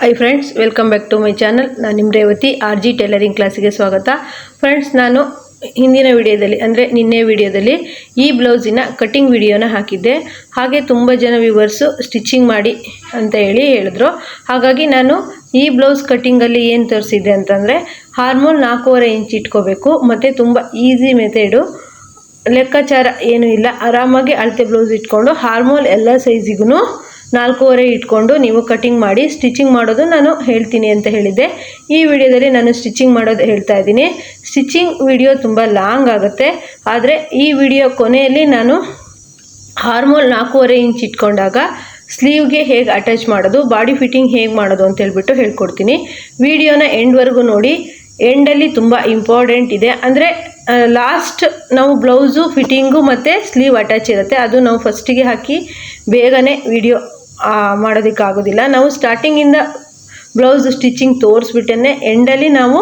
Hi friends welcome back to my channel ನಾನು ನಿಮ್ಮ Revathi R G tailoring ಕ್ಲಾಸಿಗೆ ಸ್ವಾಗತ. ಫ್ರೆಂಡ್ಸ್ ನಾನು ಹಿಂದಿನ ವಿಡಿಯೋದಲ್ಲಿ, ಅಂದರೆ ನಿನ್ನೆ ವಿಡಿಯೋದಲ್ಲಿ ಈ ಬ್ಲೌಸಿನ ಕಟಿಂಗ್ ವಿಡಿಯೋನ ಹಾಕಿದ್ದೆ. ಹಾಗೆ ತುಂಬ ಜನ ವ್ಯೂವರ್ಸು ಸ್ಟಿಚಿಂಗ್ ಮಾಡಿ ಅಂತ ಹೇಳಿ ಹೇಳಿದ್ರು. ಹಾಗಾಗಿ ನಾನು ಈ ಬ್ಲೌಸ್ ಕಟ್ಟಿಂಗಲ್ಲಿ ಏನು ತೋರಿಸಿದ್ದೆ ಅಂತಂದರೆ ಹಾರ್ಮೋನ್ ನಾಲ್ಕೂವರೆ ಇಂಚ್ ಇಟ್ಕೋಬೇಕು, ಮತ್ತು ತುಂಬ ಈಸಿ ಮೆಥೆಡು ಲೆಕ್ಕಾಚಾರ ಏನೂ ಇಲ್ಲ, ಆರಾಮಾಗಿ ಅಳತೆ ಬ್ಲೌಸ್ ಇಟ್ಕೊಂಡು ಹಾರ್ಮೋಲ್ ಎಲ್ಲ ಸೈಜಿಗೂ ನಾಲ್ಕೂವರೆ ಇಟ್ಕೊಂಡು ನೀವು ಕಟಿಂಗ್ ಮಾಡಿ ಸ್ಟಿಚಿಂಗ್ ಮಾಡೋದು ನಾನು ಹೇಳ್ತೀನಿ ಅಂತ ಹೇಳಿದ್ದೆ. ಈ ವಿಡಿಯೋದಲ್ಲಿ ನಾನು ಸ್ಟಿಚಿಂಗ್ ಮಾಡೋದು ಹೇಳ್ತಾ ಇದ್ದೀನಿ. ಸ್ಟಿಚಿಂಗ್ ವಿಡಿಯೋ ತುಂಬ ಲಾಂಗ್ ಆಗುತ್ತೆ. ಆದರೆ ಈ ವಿಡಿಯೋ ಕೊನೆಯಲ್ಲಿ ನಾನು ಹಾರ್ಮೋಲ್ ನಾಲ್ಕೂವರೆ ಇಂಚ್ ಇಟ್ಕೊಂಡಾಗ ಸ್ಲೀವ್ಗೆ ಹೇಗೆ ಅಟ್ಯಾಚ್ ಮಾಡೋದು ಬಾಡಿ ಫಿಟ್ಟಿಂಗ್ ಹೇಗೆ ಮಾಡೋದು ಅಂತ ಹೇಳ್ಬಿಟ್ಟು ಹೇಳ್ಕೊಡ್ತೀನಿ. ವಿಡಿಯೋನ ಎಂಡ್ವರೆಗೂ ನೋಡಿ. ಎಂಡಲ್ಲಿ ತುಂಬ ಇಂಪಾರ್ಟೆಂಟ್ ಇದೆ. ಅಂದರೆ ಲಾಸ್ಟ್ ನಾವು ಬ್ಲೌಸು ಫಿಟ್ಟಿಂಗು ಮತ್ತು ಸ್ಲೀವ್ ಅಟ್ಯಾಚ್ ಇರುತ್ತೆ. ಅದು ನಾವು ಫಸ್ಟಿಗೆ ಹಾಕಿ ಬೇಗನೆ ವಿಡಿಯೋ ಮಾಡೋದಕ್ಕಾಗೋದಿಲ್ಲ. ನಾವು ಸ್ಟಾರ್ಟಿಂಗಿಂದ ಬ್ಲೌಸ್ ಸ್ಟಿಚಿಂಗ್ ತೋರಿಸ್ಬಿಟ್ಟೇ ಎಂಡಲ್ಲಿ ನಾವು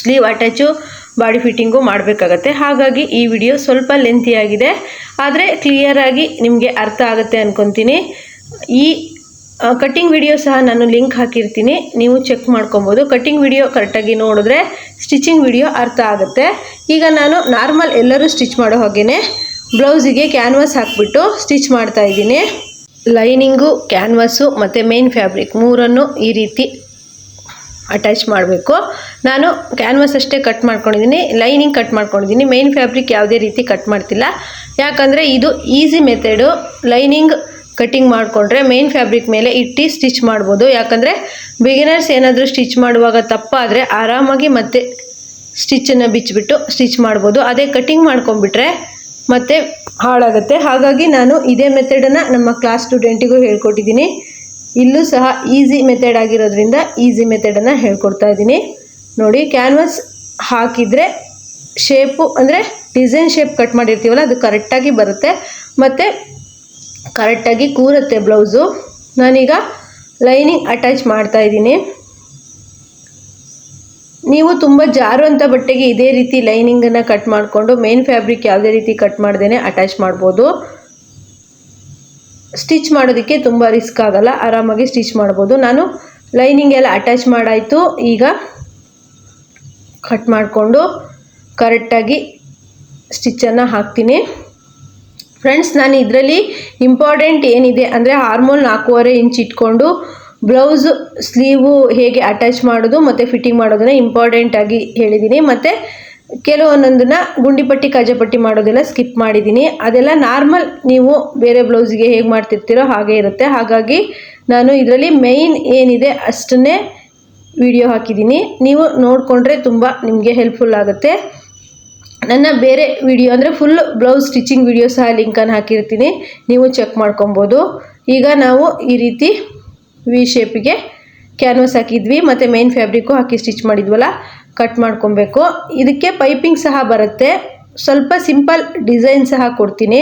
ಸ್ಲೀವ್ ಅಟ್ಯಾಚು ಬಾಡಿ ಫಿಟ್ಟಿಂಗು ಮಾಡಬೇಕಾಗತ್ತೆ. ಹಾಗಾಗಿ ಈ ವಿಡಿಯೋ ಸ್ವಲ್ಪ ಲೆಂತಿಯಾಗಿದೆ ಆದರೆ ಕ್ಲಿಯರಾಗಿ ನಿಮಗೆ ಅರ್ಥ ಆಗುತ್ತೆ ಅನ್ಕೊತೀನಿ. ಈ ಕಟ್ಟಿಂಗ್ ವಿಡಿಯೋ ಸಹ ನಾನು ಲಿಂಕ್ ಹಾಕಿರ್ತೀನಿ. ನೀವು ಚೆಕ್ ಮಾಡ್ಕೊಬೋದು. ಕಟ್ಟಿಂಗ್ ವಿಡಿಯೋ ಕರೆಕ್ಟಾಗಿ ನೋಡಿದ್ರೆ ಸ್ಟಿಚಿಂಗ್ ವಿಡಿಯೋ ಅರ್ಥ ಆಗುತ್ತೆ. ಈಗ ನಾನು ನಾರ್ಮಲ್ ಎಲ್ಲರೂ ಸ್ಟಿಚ್ ಮಾಡೋ ಹಾಗೆಯೇ ಬ್ಲೌಸಿಗೆ ಕ್ಯಾನ್ವಾಸ್ ಹಾಕ್ಬಿಟ್ಟು ಸ್ಟಿಚ್ ಮಾಡ್ತಾ ಇದ್ದೀನಿ. ಲೈನಿಂಗು, ಕ್ಯಾನ್ವಾಸು ಮತ್ತು ಮೇನ್ ಫ್ಯಾಬ್ರಿಕ್ ಮೂರನ್ನು ಈ ರೀತಿ ಅಟ್ಯಾಚ್ ಮಾಡಬೇಕು. ನಾನು ಕ್ಯಾನ್ವಾಸ್ ಅಷ್ಟೇ ಕಟ್ ಮಾಡ್ಕೊಂಡಿದ್ದೀನಿ, ಲೈನಿಂಗ್ ಕಟ್ ಮಾಡ್ಕೊಂಡಿದ್ದೀನಿ, ಮೇನ್ ಫ್ಯಾಬ್ರಿಕ್ ಯಾವುದೇ ರೀತಿ ಕಟ್ ಮಾಡ್ತಿಲ್ಲ. ಯಾಕಂದರೆ ಇದು ಈಸಿ ಮೆಥಡು, ಲೈನಿಂಗ್ ಕಟ್ಟಿಂಗ್ ಮಾಡಿಕೊಂಡ್ರೆ ಮೇನ್ ಫ್ಯಾಬ್ರಿಕ್ ಮೇಲೆ ಇಟ್ಟು ಸ್ಟಿಚ್ ಮಾಡ್ಬೋದು. ಯಾಕಂದರೆ ಬಿಗಿನರ್ಸ್ ಏನಾದರೂ ಸ್ಟಿಚ್ ಮಾಡುವಾಗ ತಪ್ಪಾದರೆ ಆರಾಮಾಗಿ ಮತ್ತೆ ಸ್ಟಿಚ್ಚನ್ನು ಬಿಚ್ಚಿಬಿಟ್ಟು ಸ್ಟಿಚ್ ಮಾಡ್ಬೋದು. ಅದೇ ಕಟ್ಟಿಂಗ್ ಮಾಡ್ಕೊಂಬಿಟ್ರೆ ಮತ್ತೆ ಹಾಳಾಗುತ್ತೆ. ಹಾಗಾಗಿ ನಾನು ಇದೇ ಮೆಥಡನ್ನು ನಮ್ಮ ಕ್ಲಾಸ್ ಸ್ಟೂಡೆಂಟಿಗೂ ಹೇಳ್ಕೊಟ್ಟಿದ್ದೀನಿ. ಇಲ್ಲೂ ಸಹ ಈಸಿ ಮೆಥಡ್ ಆಗಿರೋದ್ರಿಂದ ಈಸಿ ಮೆಥಡನ್ನು ಹೇಳ್ಕೊಡ್ತಾ ಇದ್ದೀನಿ. ನೋಡಿ ಕ್ಯಾನ್ವಾಸ್ ಹಾಕಿದರೆ ಶೇಪು ಅಂದರೆ ಡಿಸೈನ್ ಶೇಪ್ ಕಟ್ ಮಾಡಿರ್ತೀವಲ್ಲ, ಅದು ಕರೆಕ್ಟಾಗಿ ಬರುತ್ತೆ. ಮತ್ತು ಕರೆಕ್ಟಾಗಿ ಕೂರುತ್ತೆ ಬ್ಲೌಸು ನಾನೀಗ ಲೈನಿಂಗ್ ಅಟ್ಯಾಚ್ ಮಾಡ್ತಾ ಇದ್ದೀನಿ. ನೀವು ತುಂಬ ಜಾರುವಂಥ ಬಟ್ಟೆಗೆ ಇದೇ ರೀತಿ ಲೈನಿಂಗನ್ನು ಕಟ್ ಮಾಡಿಕೊಂಡು ಮೇನ್ ಫ್ಯಾಬ್ರಿಕ್ ಯಾವುದೇ ರೀತಿ ಕಟ್ ಮಾಡ್ದೇ ಅಟ್ಯಾಚ್ ಮಾಡ್ಬೋದು. ಸ್ಟಿಚ್ ಮಾಡೋದಕ್ಕೆ ತುಂಬ ರಿಸ್ಕ್ ಆಗಲ್ಲ, ಆರಾಮಾಗಿ ಸ್ಟಿಚ್ ಮಾಡ್ಬೋದು. ನಾನು ಲೈನಿಂಗ್ ಎಲ್ಲ ಅಟ್ಯಾಚ್ ಮಾಡಾಯಿತು. ಈಗ ಕಟ್ ಮಾಡಿಕೊಂಡು ಕರೆಕ್ಟಾಗಿ ಸ್ಟಿಚ್ಚನ್ನು ಹಾಕ್ತೀನಿ. ಫ್ರೆಂಡ್ಸ್, ನಾನು ಇದರಲ್ಲಿ ಇಂಪಾರ್ಟೆಂಟ್ ಏನಿದೆ ಅಂದರೆ ಹಾರ್ಮೋಲ್ ನಾಲ್ಕೂವರೆ ಇಂಚ್ ಇಟ್ಕೊಂಡು ಬ್ಲೌಸು, ಸ್ಲೀವು ಹೇಗೆ ಅಟ್ಯಾಚ್ ಮಾಡೋದು ಮತ್ತು ಫಿಟ್ಟಿಂಗ್ ಮಾಡೋದನ್ನ ಇಂಪಾರ್ಟೆಂಟಾಗಿ ಹೇಳಿದ್ದೀನಿ ಮತ್ತು ಕೆಲವೊಂದೊಂದನ್ನು ಗುಂಡಿಪಟ್ಟಿ, ಕಾಜಪಟ್ಟಿ ಮಾಡೋದೆಲ್ಲ ಸ್ಕಿಪ್ ಮಾಡಿದ್ದೀನಿ ಅದೆಲ್ಲ ನಾರ್ಮಲ್ ನೀವು ಬೇರೆ ಬ್ಲೌಸಿಗೆ ಹೇಗೆ ಮಾಡ್ತಿರ್ತೀರೋ ಹಾಗೆ ಇರುತ್ತೆ. ಹಾಗಾಗಿ ನಾನು ಇದರಲ್ಲಿ ಮೇಯ್ನ್ ಏನಿದೆ ಅಷ್ಟನ್ನೇ ವಿಡಿಯೋ ಹಾಕಿದ್ದೀನಿ ನೀವು ನೋಡಿಕೊಂಡ್ರೆ ತುಂಬ ನಿಮಗೆ ಹೆಲ್ಪ್ಫುಲ್ ಆಗುತ್ತೆ. ನನ್ನ ಬೇರೆ ವಿಡಿಯೋ ಅಂದರೆ ಫುಲ್ ಬ್ಲೌಸ್ ಸ್ಟಿಚಿಂಗ್ ವಿಡಿಯೋ ಸಹ ಲಿಂಕನ್ನು ಹಾಕಿರ್ತೀನಿ. ನೀವು ಚೆಕ್ ಮಾಡ್ಕೊಬೋದು. ಈಗ ನಾವು ಈ ರೀತಿ ವಿ ಶೇಪಿಗೆ ಕ್ಯಾನ್ವಸ್ ಹಾಕಿದ್ವಿ, ಮತ್ತು ಮೇನ್ ಫ್ಯಾಬ್ರಿಕ್ಕು ಹಾಕಿ ಸ್ಟಿಚ್ ಮಾಡಿದ್ವಲ್ಲ ಕಟ್ ಮಾಡ್ಕೊಬೇಕು. ಇದಕ್ಕೆ ಪೈಪಿಂಗ್ ಸಹ ಬರುತ್ತೆ. ಸ್ವಲ್ಪ ಸಿಂಪಲ್ ಡಿಸೈನ್ ಸಹ ಕೊಡ್ತೀನಿ.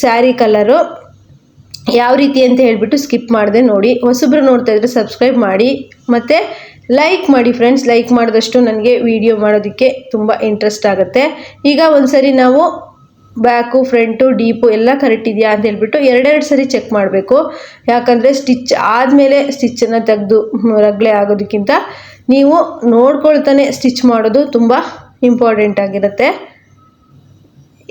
ಸ್ಯಾರಿ ಕಲರು ಯಾವ ರೀತಿ ಅಂತ ಹೇಳಿಬಿಟ್ಟು ಸ್ಕಿಪ್ ಮಾಡಿದೆ ನೋಡಿ. ಹೊಸಬ್ರು ನೋಡ್ತಾ ಇದ್ರೆ ಸಬ್ಸ್ಕ್ರೈಬ್ ಮಾಡಿ. ಮತ್ತು ಲೈಕ್ ಮಾಡಿ ಫ್ರೆಂಡ್ಸ್ ಲೈಕ್ ಮಾಡಿದಷ್ಟು ನನಗೆ ವಿಡಿಯೋ ಮಾಡೋದಕ್ಕೆ ತುಂಬ ಇಂಟ್ರೆಸ್ಟ್ ಆಗುತ್ತೆ. ಈಗ ಒಂದು ನಾವು ಬ್ಯಾಕು, ಫ್ರಂಟು, ಡೀಪು ಎಲ್ಲ ಕರೆಕ್ಟ್ ಇದೆಯಾ ಅಂತ ಹೇಳ್ಬಿಟ್ಟು ಎರಡೆರಡು ಸರಿ ಚೆಕ್ ಮಾಡಬೇಕು. ಯಾಕಂದರೆ ಸ್ಟಿಚ್ ಆದಮೇಲೆ ಸ್ಟಿಚ್ಚನ್ನು ತೆಗೆದು ರಗಳೆ ಆಗೋದಕ್ಕಿಂತ ನೀವು ನೋಡ್ಕೊಳ್ತಾನೆ ಸ್ಟಿಚ್ ಮಾಡೋದು ತುಂಬ ಇಂಪಾರ್ಟೆಂಟ್ ಆಗಿರುತ್ತೆ.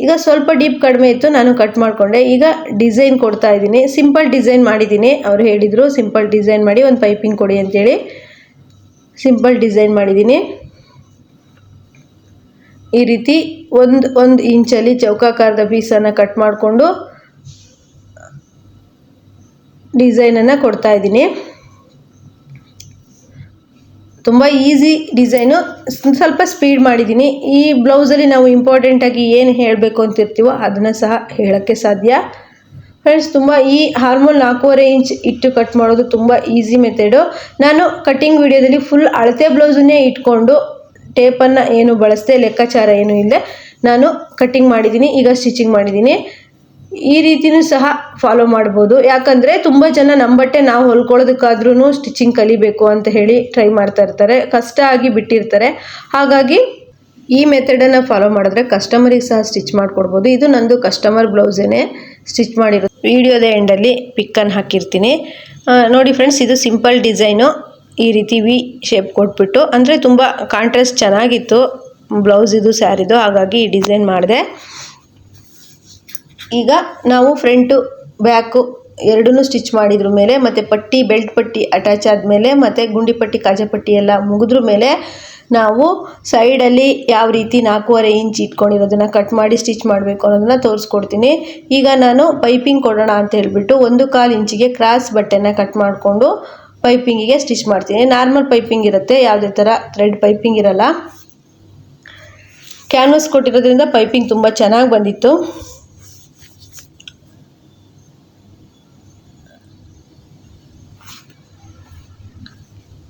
ಈಗ ಸ್ವಲ್ಪ ಡೀಪ್ ಕಡಿಮೆ ಇತ್ತು, ನಾನು ಕಟ್ ಮಾಡಿಕೊಂಡೆ. ಈಗ ಡಿಸೈನ್ ಕೊಡ್ತಾ ಇದ್ದೀನಿ. ಸಿಂಪಲ್ ಡಿಸೈನ್ ಮಾಡಿದ್ದೀನಿ. ಅವರು ಹೇಳಿದರು ಸಿಂಪಲ್ ಡಿಸೈನ್ ಮಾಡಿ ಒಂದು ಪೈಪಿಂಗ್ ಕೊಡಿ ಅಂತೇಳಿ. ಸಿಂಪಲ್ ಡಿಸೈನ್ ಮಾಡಿದ್ದೀನಿ. ಈ ರೀತಿ ಒಂದು ಒಂದು ಇಂಚಲ್ಲಿ ಚೌಕಾಕಾರದ ಪೀಸನ್ನು ಕಟ್ ಮಾಡಿಕೊಂಡು ಡಿಸೈನನ್ನು ಕೊಡ್ತಾ ಇದ್ದೀನಿ. ತುಂಬ ಈಸಿ ಡಿಸೈನು ಸ್ವಲ್ಪ ಸ್ಪೀಡ್ ಮಾಡಿದ್ದೀನಿ. ಈ ಬ್ಲೌಸಲ್ಲಿ ನಾವು ಇಂಪಾರ್ಟೆಂಟಾಗಿ ಏನು ಹೇಳಬೇಕು ಅಂತಿರ್ತೀವೋ ಅದನ್ನು ಸಹ ಹೇಳೋಕ್ಕೆ ಸಾಧ್ಯ. ಫ್ರೆಂಡ್ಸ್ ತುಂಬ ಈ ಹಾರ್ಮೋನ್ ನಾಲ್ಕೂವರೆ ಇಂಚ್ ಇಟ್ಟು ಕಟ್ ಮಾಡೋದು ತುಂಬ ಈಸಿ ಮೆಥಡು ನಾನು ಕಟ್ಟಿಂಗ್ ವಿಡಿಯೋದಲ್ಲಿ ಫುಲ್ ಅಳತೆ ಬ್ಲೌಸನ್ನೇ ಇಟ್ಕೊಂಡು ಟೇಪನ್ನು ಏನು ಬಳಸದೆ, ಲೆಕ್ಕಾಚಾರ ಏನು ಇಲ್ಲದೆ ನಾನು ಕಟ್ಟಿಂಗ್ ಮಾಡಿದ್ದೀನಿ, ಈಗ ಸ್ಟಿಚಿಂಗ್ ಮಾಡಿದ್ದೀನಿ. ಈ ರೀತಿಯೂ ಸಹ ಫಾಲೋ ಮಾಡ್ಬೋದು. ಯಾಕಂದರೆ ತುಂಬ ಜನ ನಮ್ಮ ಬಟ್ಟೆ ನಾವು ಹೊಲ್ಕೊಳ್ಳೋದಕ್ಕಾದ್ರೂ ಸ್ಟಿಚಿಂಗ್ ಕಲಿಬೇಕು ಅಂತ ಹೇಳಿ ಟ್ರೈ ಮಾಡ್ತಾ ಇರ್ತಾರೆ. ಕಷ್ಟ ಆಗಿ ಬಿಟ್ಟಿರ್ತಾರೆ. ಹಾಗಾಗಿ ಈ ಮೆಥಡನ್ನು ಫಾಲೋ ಮಾಡಿದ್ರೆ ಕಸ್ಟಮರಿಗೆ ಸಹ ಸ್ಟಿಚ್ ಮಾಡಿಕೊಡ್ಬೋದು. ಇದು ನಂದು ಕಸ್ಟಮರ್ ಬ್ಲೌಸೇನೆ. ಸ್ಟಿಚ್ ಮಾಡಿರೋದು ವಿಡಿಯೋದ ಎಂಡಲ್ಲಿ ಪಿಕ್ಕನ್ನು ಹಾಕಿರ್ತೀನಿ. ನೋಡಿ ಫ್ರೆಂಡ್ಸ್ ಇದು ಸಿಂಪಲ್ ಡಿಸೈನು ಈ ರೀತಿ ವಿ ಶೇಪ್ ಕೊಟ್ಬಿಟ್ಟು, ಅಂದರೆ ತುಂಬ ಕಾಂಟ್ರಾಸ್ಟ್ ಚೆನ್ನಾಗಿತ್ತು. ಬ್ಲೌಸ್ ಇದು ಸ್ಯಾರಿದು ಹಾಗಾಗಿ ಈ ಡಿಸೈನ್ ಮಾಡಿದೆ. ಈಗ ನಾವು ಫ್ರಂಟು ಬ್ಯಾಕು ಎರಡೂ ಸ್ಟಿಚ್ ಮಾಡಿದ್ರ ಮೇಲೆ, ಮತ್ತು ಪಟ್ಟಿ ಬೆಲ್ಟ್ ಪಟ್ಟಿ ಅಟ್ಯಾಚ್ ಆದಮೇಲೆ, ಮತ್ತು ಗುಂಡಿ ಪಟ್ಟಿ, ಕಾಜಾ ಪಟ್ಟಿ ಎಲ್ಲ ಮುಗಿದ್ರ ಮೇಲೆ, ನಾವು ಸೈಡಲ್ಲಿ ಯಾವ ರೀತಿ ನಾಲ್ಕೂವರೆ ಇಂಚ್ ಇಟ್ಕೊಂಡಿರೋದನ್ನು ಕಟ್ ಮಾಡಿ ಸ್ಟಿಚ್ ಮಾಡಬೇಕು ಅನ್ನೋದನ್ನ ತೋರಿಸ್ಕೊಡ್ತೀನಿ. ಈಗ ನಾನು ಪೈಪಿಂಗ್ ಕೊಡೋಣ ಅಂತ ಹೇಳಿಬಿಟ್ಟು ಒಂದು ಕಾಲು ಇಂಚಿಗೆ ಕ್ರಾಸ್ ಬಟ್ಟೆನ ಕಟ್ ಮಾಡಿಕೊಂಡು ಪೈಪಿಂಗಿಗೆ ಸ್ಟಿಚ್ ಮಾಡ್ತೀನಿ. ನಾರ್ಮಲ್ ಪೈಪಿಂಗ್ ಇರುತ್ತೆ, ಯಾವುದೇ ಥರ ಥ್ರೆಡ್ ಪೈಪಿಂಗ್ ಇರಲ್ಲ. ಕ್ಯಾನ್ವಸ್ ಕೊಟ್ಟಿರೋದ್ರಿಂದ ಪೈಪಿಂಗ್ ತುಂಬ ಚೆನ್ನಾಗಿ ಬಂದಿತ್ತು.